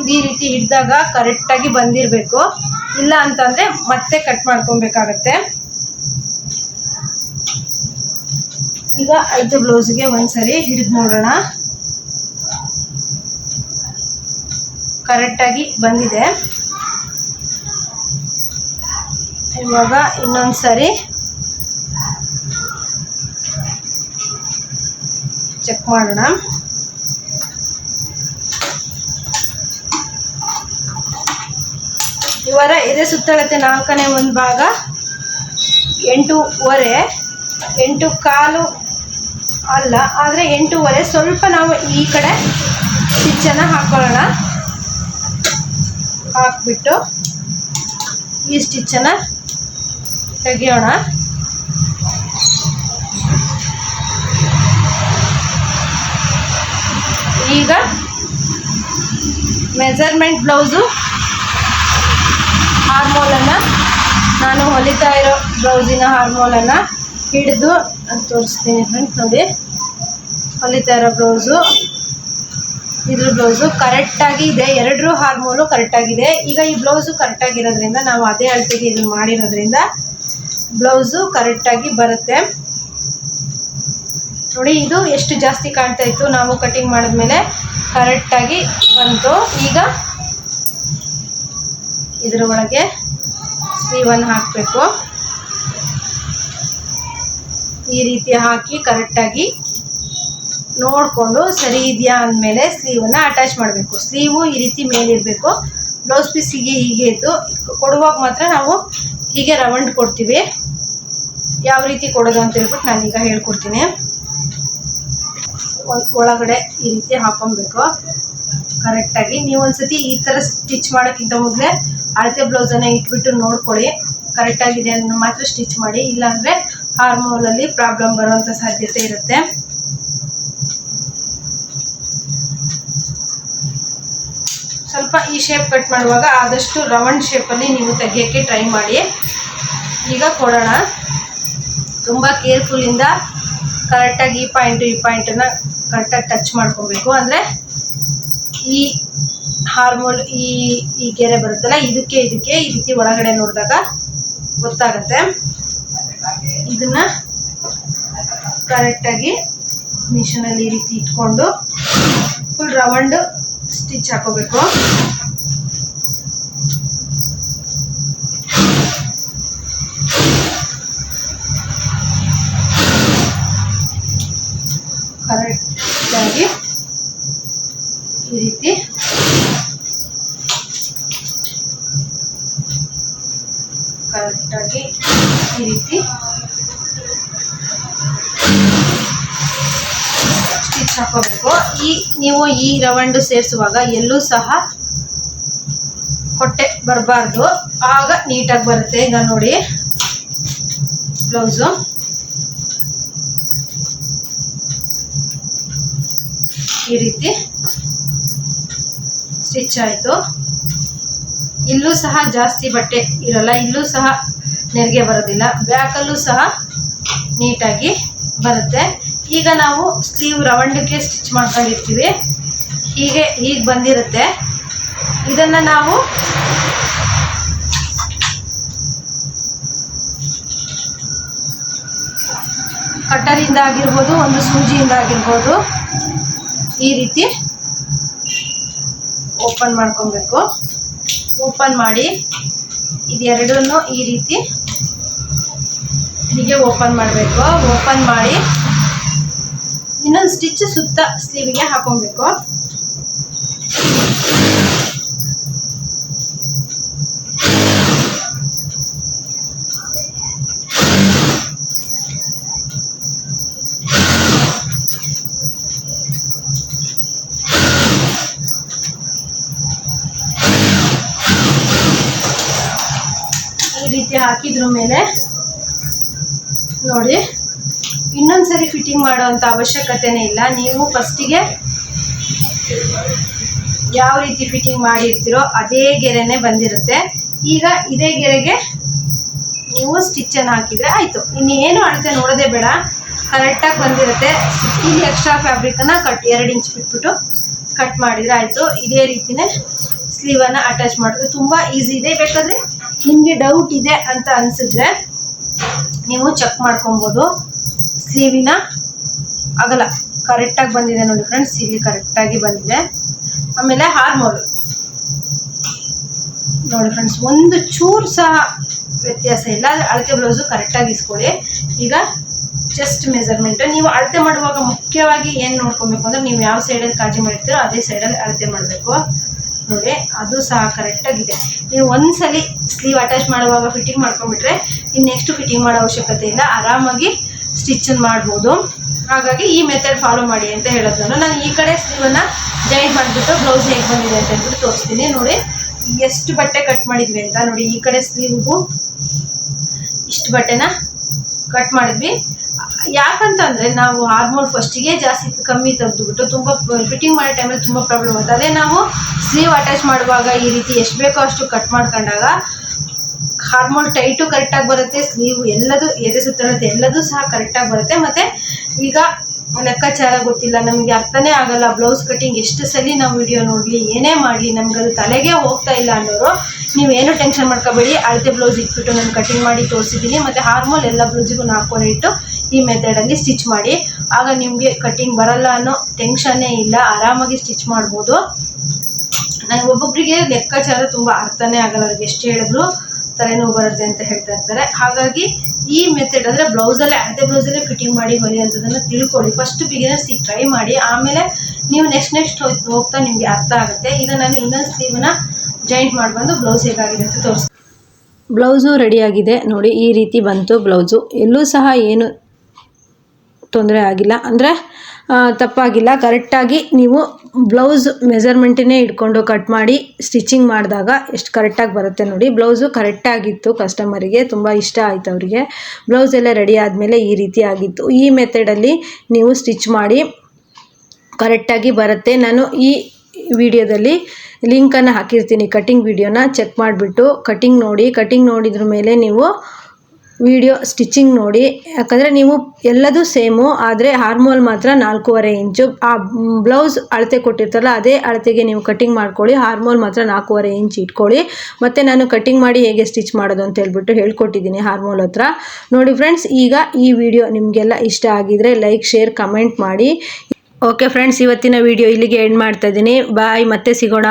ಇದೇ ರೀತಿ ಹಿಡಿದಾಗ ಕರೆಕ್ಟಾಗಿ ಬಂದಿರಬೇಕು. ಇಲ್ಲ ಅಂತಂದರೆ ಮತ್ತೆ ಕಟ್ ಮಾಡ್ಕೊಬೇಕಾಗತ್ತೆ. ಈಗ ಐದು ಬ್ಲೌಸ್ಗೆ ಒಂದ್ಸರಿ ಹಿಡಿದು ನೋಡೋಣ. ಕರೆಕ್ಟಾಗಿ ಬಂದಿದೆ. ಇವಾಗ ಇನ್ನೊಂದು ಸರಿ ಚೆಕ್ ಮಾಡೋಣ. ಇವರ ಎದೆ ಸುತ್ತಳತೆ ನಾಲ್ಕನೇ ಒಂದು ಭಾಗ, ಎಂಟೂವರೆ. ಎಂಟು ಕಾಲು ಅಲ್ಲ, ಆದರೆ ಎಂಟೂವರೆ. ಸ್ವಲ್ಪ ನಾವು ಈ ಕಡೆ ಸ್ಟಿಚ್ಚನ್ನು ಹಾಕೊಳ್ಳೋಣ. ಹಾಕ್ಬಿಟ್ಟು ಈ ಸ್ಟಿಚ್ಚನ್ನು ತೆಗಿಯೋಣ. ಈಗ ಮೆಜರ್ಮೆಂಟ್ ಬ್ಲೌಸು ಹಾರ್ಮೋಲನ್ನು ನಾನು ಹೊಲಿತಾ ಇರೋ ಬ್ಲೌಸಿನ ಹಾರ್ಮೋಲನ್ನು ಹಿಡಿದು ತೋರಿಸ್ತೀನಿ ಫ್ರೆಂಡ್ಸ್ ನೋಡಿ. ಹೊಲಿತಾ ಇರೋ ಬ್ಲೌಸು ಇದ್ರ ಬ್ಲೌಸು ಕರೆಕ್ಟಾಗಿ ಇದೆ. ಎರಡರೂ ಹಾರ್ಮೋನು ಕರೆಕ್ಟಾಗಿದೆ ಈಗ ಈ ಬ್ಲೌಸು ಕರೆಕ್ಟಾಗಿರೋದ್ರಿಂದ ನಾವು ಅದೇ ಅಳತೆಗೆ ಇದನ್ನು ಮಾಡಿರೋದ್ರಿಂದ ಬ್ಲೌಸು ಕರೆಕ್ಟಾಗಿ ಬರುತ್ತೆ. ನೋಡಿ, ಇದು ಎಷ್ಟು ಜಾಸ್ತಿ ಕಾಣ್ತಾ ಇತ್ತು. ನಾವು ಕಟಿಂಗ್ ಮಾಡಿದ್ಮೇಲೆ ಕರೆಕ್ಟಾಗಿ ಬಂತು. ಈಗ ಇದರ ಒಳಗೆ ಸ್ಲೀವನ್ನು ಹಾಕಬೇಕು. ಈ ರೀತಿ ಹಾಕಿ ಕರೆಕ್ಟಾಗಿ ನೋಡಿಕೊಂಡು ಸರಿ ಇದೆಯಾ ಅಂದಮೇಲೆ ಸ್ಲೀವನ್ನು ಅಟ್ಯಾಚ್ ಮಾಡಬೇಕು. ಸ್ಲೀವು ಈ ರೀತಿ ಮೇಲಿರಬೇಕು. ಬ್ಲೌಸ್ ಪೀಸ್ ಹೀಗೆ ಹೀಗೆ ಇತ್ತು. ಕೊಡುವಾಗ ಮಾತ್ರ ನಾವು ಹೀಗೆ ರವಂಡ್ ಕೊಡ್ತೀವಿ. ಯಾವ ರೀತಿ ಕೊಡೋದು ಅಂತ ಹೇಳ್ಬಿಟ್ಟು ನಾನೀಗ ಹೇಳ್ಕೊಡ್ತೀನಿ. ಒಳಗಡೆ ಈ ರೀತಿ ಹಾಕೊಬೇಕು ಕರೆಕ್ಟಾಗಿ ನೀವು ಒಂದ್ಸತಿ ಈ ಥರ ಸ್ಟಿಚ್ ಮಾಡೋಕ್ಕಿಂತ ಮೊದಲೇ ಅಳತೆ ಬ್ಲೌಸನ್ನು ಇಟ್ಬಿಟ್ಟು ನೋಡ್ಕೊಳ್ಳಿ. ಕರೆಕ್ಟಾಗಿದೆ ಅನ್ನೋ ಮಾತ್ರ ಸ್ಟಿಚ್ ಮಾಡಿ, ಇಲ್ಲಾಂದರೆ ಹಾರ್ಮೋಲಲ್ಲಿ ಪ್ರಾಬ್ಲಮ್ ಬರುವಂಥ ಸಾಧ್ಯತೆ ಇರುತ್ತೆ. ಸ್ವಲ್ಪ ಈ ಶೇಪ್ ಕಟ್ ಮಾಡುವಾಗ ಆದಷ್ಟು ರೌಂಡ್ ಶೇಪಲ್ಲಿ ನೀವು ತೆಗಿಯೋಕ್ಕೆ ಟ್ರೈ ಮಾಡಿ. ಈಗ ಕೊಡೋಣ. ತುಂಬ ಕೇರ್ಫುಲ್ಲಿಂದ ಕರೆಕ್ಟಾಗಿ ಈ ಪಾಯಿಂಟು ಈ ಪಾಯಿಂಟನ್ನು ಕರೆಕ್ಟಾಗಿ ಟಚ್ ಮಾಡ್ಕೊಬೇಕು. ಅಂದರೆ ಈ ಹಾರ್ಮೋಲ್ ಈ ಈ ಗೆರೆ ಬರುತ್ತಲ್ಲ, ಇದಕ್ಕೆ ಇದಕ್ಕೆ ಈ ರೀತಿ ಒಳಗಡೆ ನೋಡಿದಾಗ ಗೊತ್ತಾಗತ್ತೆ. ಇದನ್ನ ಕರೆಕ್ಟಾಗಿ ಮಿಷನಲ್ಲಿ ಈ ರೀತಿ ಇಟ್ಕೊಂಡು ಫುಲ್ ರೌಂಡ್ ಸ್ಟಿಚ್ ಹಾಕೋಬೇಕು ಕರೆಕ್ಟಾಗಿ ಈ ರೀತಿ ಕರೆಕ್ಟಾಗಿ ಈ ರೀತಿ ಸ್ಟಿಚ್ ಹಾಕೋಬೇಕು. ಈ ನೀವು ಈ ರವಂಡು ಸೇರಿಸುವಾಗ ಎಲ್ಲೂ ಸಹ ಹೊಟ್ಟೆ ಬರಬಾರ್ದು. ಆಗ ನೀಟಾಗಿ ಬರುತ್ತೆ. ಈಗ ನೋಡಿ. ಬ್ಲೌಸು. ಈ ರೀತಿ ಸ್ಟಿಚ್ ಆಯಿತು. ಇಲ್ಲೂ ಸಹ ಜಾಸ್ತಿ ಬಟ್ಟೆ ಇರಲ್ಲ, ಇಲ್ಲೂ ಸಹ ನೆರಿಗೆ ಬರೋದಿಲ್ಲ. ಬ್ಯಾಕಲ್ಲೂ ಸಹ ನೀಟಾಗಿ ಬರುತ್ತೆ. ಈಗ ನಾವು ಸ್ಲೀವ್ ರವಂಡಕ್ಕೆ ಸ್ಟಿಚ್ ಮಾಡ್ಕೊಂಡಿರ್ತೀವಿ. ಹೀಗೆ ಹೀಗೆ ಬಂದಿರುತ್ತೆ. ಇದನ್ನು ನಾವು ಕಟ್ಟರಿಂದ ಆಗಿರ್ಬೋದು, ಒಂದು ಸೂಜಿಯಿಂದ ಆಗಿರ್ಬೋದು ಈ ರೀತಿ ಓಪನ್ ಮಾಡ್ಕೊಬೇಕು. ಓಪನ್ ಮಾಡಿ ಇದೆರಡನ್ನೂ ಈ ರೀತಿ ಹೀಗೆ ಓಪನ್ ಮಾಡಬೇಕು. ಓಪನ್ ಮಾಡಿ ಇನ್ನೊಂದು ಸ್ಟಿಚ್ ಸುತ್ತ ಸ್ಲೀವಿಗೆ ಹಾಕೊಬೇಕು. ಹಾಕಿದ್ರ ಮೇಲೆ. ನೋಡಿ, ಇನ್ನೊಂದ್ಸರಿ ಫಿಟ್ಟಿಂಗ್ ಮಾಡುವಂಥ ಅವಶ್ಯಕತೆನೇ ಇಲ್ಲ. ನೀವು ಫಸ್ಟಿಗೆ ಯಾವ ರೀತಿ ಫಿಟ್ಟಿಂಗ್ ಮಾಡಿರ್ತೀರೋ ಅದೇ ಗೆರೆನೇ ಬಂದಿರುತ್ತೆ. ಈಗ ಇದೇ ಗೆರೆಗೆ ನೀವು ಸ್ಟಿಚ್ಚನ್ನು ಹಾಕಿದರೆ ಆಯಿತು. ಇನ್ನೇನು ಅಳತೆ ನೋಡೋದೇ ಬೇಡ. ಕರೆಕ್ಟಾಗಿ ಬಂದಿರುತ್ತೆ. ಇಲ್ಲಿ ಎಕ್ಸ್ಟ್ರಾ ಫ್ಯಾಬ್ರಿಕನ್ನು ಕಟ್ ಎರಡು ಇಂಚ್ ಬಿಟ್ಬಿಟ್ಟು ಕಟ್ ಮಾಡಿದರೆ ಆಯಿತು. ಇದೇ ರೀತಿನೇ ಅನ್ನ ಅಟ್ಯಾಚ್ ಮಾಡೋದು ತುಂಬಾ ಈಸಿ ಇದೆ. ಬೇಕಾದ್ರೆ ನಿಮಗೆ ಡೌಟ್ ಇದೆ ಅಂತ ಅನ್ಸಿದ್ರೆ ನೀವು ಚೆಕ್ ಮಾಡ್ಕೊಬೋದು. ಸ್ಲೀವಿನ ಅಗಲ ಕರೆಕ್ಟಾಗಿ ಬಂದಿದೆ ನೋಡಿ ಫ್ರೆಂಡ್ಸ್ ಇಲ್ಲಿ ಕರೆಕ್ಟಾಗಿ ಬಂದಿದೆ. ಆಮೇಲೆ ಹಾರ್ಮೋಲ್ ನೋಡಿ ಫ್ರೆಂಡ್ಸ್ ಒಂದು ಚೂರು ಸಹ ವ್ಯತ್ಯಾಸ ಇಲ್ಲ. ಅಳತೆ ಬ್ಲೌಸು ಕರೆಕ್ಟಾಗಿ ಇಸ್ಕೊಳ್ಳಿ. ಈಗ ಚೆಸ್ಟ್ ಮೆಜರ್ಮೆಂಟ್ ನೀವು ಅಳತೆ ಮಾಡುವಾಗ ಮುಖ್ಯವಾಗಿ ಏನು ನೋಡ್ಕೊಬೇಕು ಅಂದ್ರೆ ನೀವು ಯಾವ ಸೈಡಲ್ಲಿ ಕಾಜಿ ಮಾಡಿರ್ತೀರೋ ಅದೇ ಸೈಡಲ್ಲಿ ಅಳತೆ ಮಾಡಬೇಕು. ನೋಡಿ ಅದು ಸಹ ಕರೆಕ್ಟಾಗಿದೆ ನೀವು ಒಂದ್ಸಲಿ ಸ್ಲೀವ್ ಅಟ್ಯಾಚ್ ಮಾಡುವಾಗ ಫಿಟ್ಟಿಂಗ್ ಮಾಡ್ಕೊಂಡ್ಬಿಟ್ರೆ ಇನ್ನು ನೆಕ್ಸ್ಟ್ ಫಿಟ್ಟಿಂಗ್ ಮಾಡೋ ಅವಶ್ಯಕತೆ ಇಲ್ಲ ಆರಾಮಾಗಿ ಸ್ಟಿಚ್ಚನ್ನು ಮಾಡ್ಬೋದು. ಹಾಗಾಗಿ ಈ ಮೆಥಡ್ ಫಾಲೋ ಮಾಡಿ ಅಂತ ಹೇಳೋದು ನಾನು ಈ ಕಡೆ ಸ್ಲೀವನ್ನು ಜಾಯಿಂಟ್ ಮಾಡಿಬಿಟ್ಟು ಬ್ಲೌಸ್ ಹೇಗೆ ಬಂದಿದೆ ಅಂತ ಹೇಳ್ಬಿಟ್ಟು ತೋರಿಸ್ತೀನಿ. ನೋಡಿ, ಎಷ್ಟು ಬಟ್ಟೆ ಕಟ್ ಮಾಡಿದ್ವಿ ಅಂತ. ನೋಡಿ, ಈ ಕಡೆ ಸ್ಲೀವ್ಗೂ ಇಷ್ಟು ಬಟ್ಟೆನ ಕಟ್ ಮಾಡಿದ್ವಿ. ಯಾಕಂತಂದ್ರೆ ನಾವು ಹಾರ್ಮೋನ್ ಫಸ್ಟಿಗೆ ಜಾಸ್ತಿ ಕಮ್ಮಿ ತೆಗೆದುಬಿಟ್ಟು ತುಂಬ ಫಿಟ್ಟಿಂಗ್ ಮಾಡೋ ಟೈಮಲ್ಲಿ ತುಂಬ ಪ್ರಾಬ್ಲಮ್ ಆಗುತ್ತೆ. ಅದೇ ನಾವು ಸ್ಲೀವ್ ಅಟ್ಯಾಚ್ ಮಾಡುವಾಗ ಈ ರೀತಿ ಎಷ್ಟು ಬೇಕೋ ಅಷ್ಟು ಕಟ್ ಮಾಡ್ಕೊಂಡಾಗ ಹಾರ್ಮೋನ್ ಟೈಟು ಕರೆಕ್ಟಾಗಿ ಬರುತ್ತೆ ಸ್ಲೀವ್ ಎಲ್ಲದು ಎದೆ ಸುತ್ತಳತೆ ಎಲ್ಲದೂ ಸಹ ಕರೆಕ್ಟಾಗಿ ಬರುತ್ತೆ. ಮತ್ತೆ ಈಗ ಲೆಕ್ಕಾಚಾರ ಗೊತ್ತಿಲ್ಲ. ನಮಗೆ ಅರ್ಥನೇ ಆಗಲ್ಲ. ಬ್ಲೌಸ್ ಕಟ್ಟಿಂಗ್ ಎಷ್ಟು ಸಲ ನಾವು ವಿಡಿಯೋ ನೋಡಲಿ, ಏನೇ ಮಾಡಲಿ, ನಮ್ಗೆ ಅದು ತಲೆಗೆ ಹೋಗ್ತಾ ಇಲ್ಲ ಅನ್ನೋರು, ನೀವೇನು ಟೆನ್ಷನ್ ಮಾಡ್ಕೋಬೇಡಿ. ಅಳತೆ ಬ್ಲೌಸ್ ಇಟ್ಬಿಟ್ಟು ನಾನು ಕಟಿಂಗ್ ಮಾಡಿ ತೋರಿಸಿದ್ದೀನಿ. ಮತ್ತು ಹಾರ್ಮೋಲ್ ಎಲ್ಲ ಬ್ಲೌಸಿಗೂ ಹಾಕೊಂಡು ಇಟ್ಟು ಈ ಮೆಥಡಲ್ಲಿ ಸ್ಟಿಚ್ ಮಾಡಿ. ಆಗ ನಿಮಗೆ ಕಟಿಂಗ್ ಬರಲ್ಲ ಅನ್ನೋ ಟೆನ್ಷನ್ನೇ ಇಲ್ಲ. ಆರಾಮಾಗಿ ಸ್ಟಿಚ್ ಮಾಡ್ಬೋದು. ನನಗೆ ಒಬ್ಬೊಬ್ಬರಿಗೆ ಲೆಕ್ಕಾಚಾರ ತುಂಬ ಅರ್ಥನೇ ಆಗಲ್ಲ. ಅವ್ರಿಗೆ ಎಷ್ಟು ಹೇಳಿದ್ರು ತಲೆನೋವು ಬರುತ್ತೆ ಅಂತ ಹೇಳ್ತಾ ಇರ್ತಾರೆ. ಹಾಗಾಗಿ ಈ ಮೆಥಡ್ ಅಂದರೆ ಬ್ಲೌಸಲ್ಲೇ ಅಳತೆ ಬ್ಲೌಸಲ್ಲೇ ಫಿಟ್ಟಿಂಗ್ ಮಾಡಿ ಹೊಲಿಯೋಂಥದ್ದನ್ನು ತಿಳ್ಕೊಳ್ಳಿ. ಫಸ್ಟ್ ಬಿಗಿನರ್ಸ್ ಈಗ ಟ್ರೈ ಮಾಡಿ. ಆಮೇಲೆ ನೀವು ನೆಕ್ಸ್ಟ್ ನೆಕ್ಸ್ಟ್ ಹೋಗ್ತಾ ನಿಮಗೆ ಅರ್ಥ ಆಗುತ್ತೆ. ಈಗ ನಾನು ಇನ್ನೊಂದು ಸ್ಲೀವನ್ನ ಜಾಯಿಂಟ್ ಮಾಡ್ಬಂದು ಬ್ಲೌಸ್ ಹೇಗಾಗಿದೆ ಅಂತ ತೋರಿಸ್ತೀನಿ ಬ್ಲೌಸು ರೆಡಿಯಾಗಿದೆ ನೋಡಿ, ಈ ರೀತಿ ಬಂತು ಬ್ಲೌಸು ಎಲ್ಲೂ ಸಹ ಏನು ತೊಂದರೆ ಆಗಿಲ್ಲ. ಅಂದರೆ ತಪ್ಪಾಗಿಲ್ಲ. ಕರೆಕ್ಟಾಗಿ ನೀವು ಬ್ಲೌಸ್ ಮೆಸರ್ಮೆಂಟಿನೇ ಇಟ್ಕೊಂಡು ಕಟ್ ಮಾಡಿ ಸ್ಟಿಚಿಂಗ್ ಮಾಡಿದಾಗ ಎಷ್ಟು ಕರೆಕ್ಟಾಗಿ ಬರುತ್ತೆ ನೋಡಿ. ಬ್ಲೌಸು ಕರೆಕ್ಟಾಗಿತ್ತು ಕಸ್ಟಮರಿಗೆ, ತುಂಬ ಇಷ್ಟ ಆಯಿತು ಅವರಿಗೆ. ಬ್ಲೌಸ್ ಎಲ್ಲ ರೆಡಿ ಆದಮೇಲೆ ಈ ರೀತಿ ಆಗಿತ್ತು. ಈ ಮೆಥಡಲ್ಲಿ ನೀವು ಸ್ಟಿಚ್ ಮಾಡಿ ಕರೆಕ್ಟಾಗಿ ಬರುತ್ತೆ. ನಾನು ಈ ವಿಡಿಯೋದಲ್ಲಿ ಲಿಂಕನ್ನು ಹಾಕಿರ್ತೀನಿ, ಕಟಿಂಗ್ ವಿಡಿಯೋನ. ಚೆಕ್ ಮಾಡಿಬಿಟ್ಟು ಕಟಿಂಗ್ ನೋಡಿ. ಕಟಿಂಗ್ ನೋಡಿದ್ರ ಮೇಲೆ ನೀವು ವಿಡಿಯೋ ಸ್ಟಿಚಿಂಗ್ ನೋಡಿ. ಯಾಕಂದರೆ ನೀವು ಎಲ್ಲದೂ ಸೇಮು, ಆದರೆ ಹಾರ್ಮೋಲ್ ಮಾತ್ರ ನಾಲ್ಕೂವರೆ ಇಂಚು. ಆ ಬ್ಲೌಸ್ ಅಳತೆ ಕೊಟ್ಟಿರ್ತಾರಲ್ಲ, ಅದೇ ಅಳತೆಗೆ ನೀವು ಕಟಿಂಗ್ ಮಾಡ್ಕೊಳ್ಳಿ. ಹಾರ್ಮೋಲ್ ಮಾತ್ರ ನಾಲ್ಕೂವರೆ ಇಂಚ್ ಇಟ್ಕೊಳ್ಳಿ. ಮತ್ತು ನಾನು ಕಟ್ಟಿಂಗ್ ಮಾಡಿ ಹೇಗೆ ಸ್ಟಿಚ್ ಮಾಡೋದು ಅಂತ ಹೇಳ್ಬಿಟ್ಟು ಹೇಳ್ಕೊಟ್ಟಿದ್ದೀನಿ ಹಾರ್ಮೋಲ್ ಹತ್ರ. ನೋಡಿ ಫ್ರೆಂಡ್ಸ್, ಈಗ ಈ ವಿಡಿಯೋ ನಿಮಗೆಲ್ಲ ಇಷ್ಟ ಆಗಿದರೆ ಲೈಕ್, ಶೇರ್, ಕಮೆಂಟ್ ಮಾಡಿ. ಓಕೆ ಫ್ರೆಂಡ್ಸ್, ಇವತ್ತಿನ ವಿಡಿಯೋ ಇಲ್ಲಿಗೆ ಎಂಡ್ ಮಾಡ್ತಾ ಇದ್ದೀನಿ. ಬಾಯ್, ಮತ್ತೆ ಸಿಗೋಣ.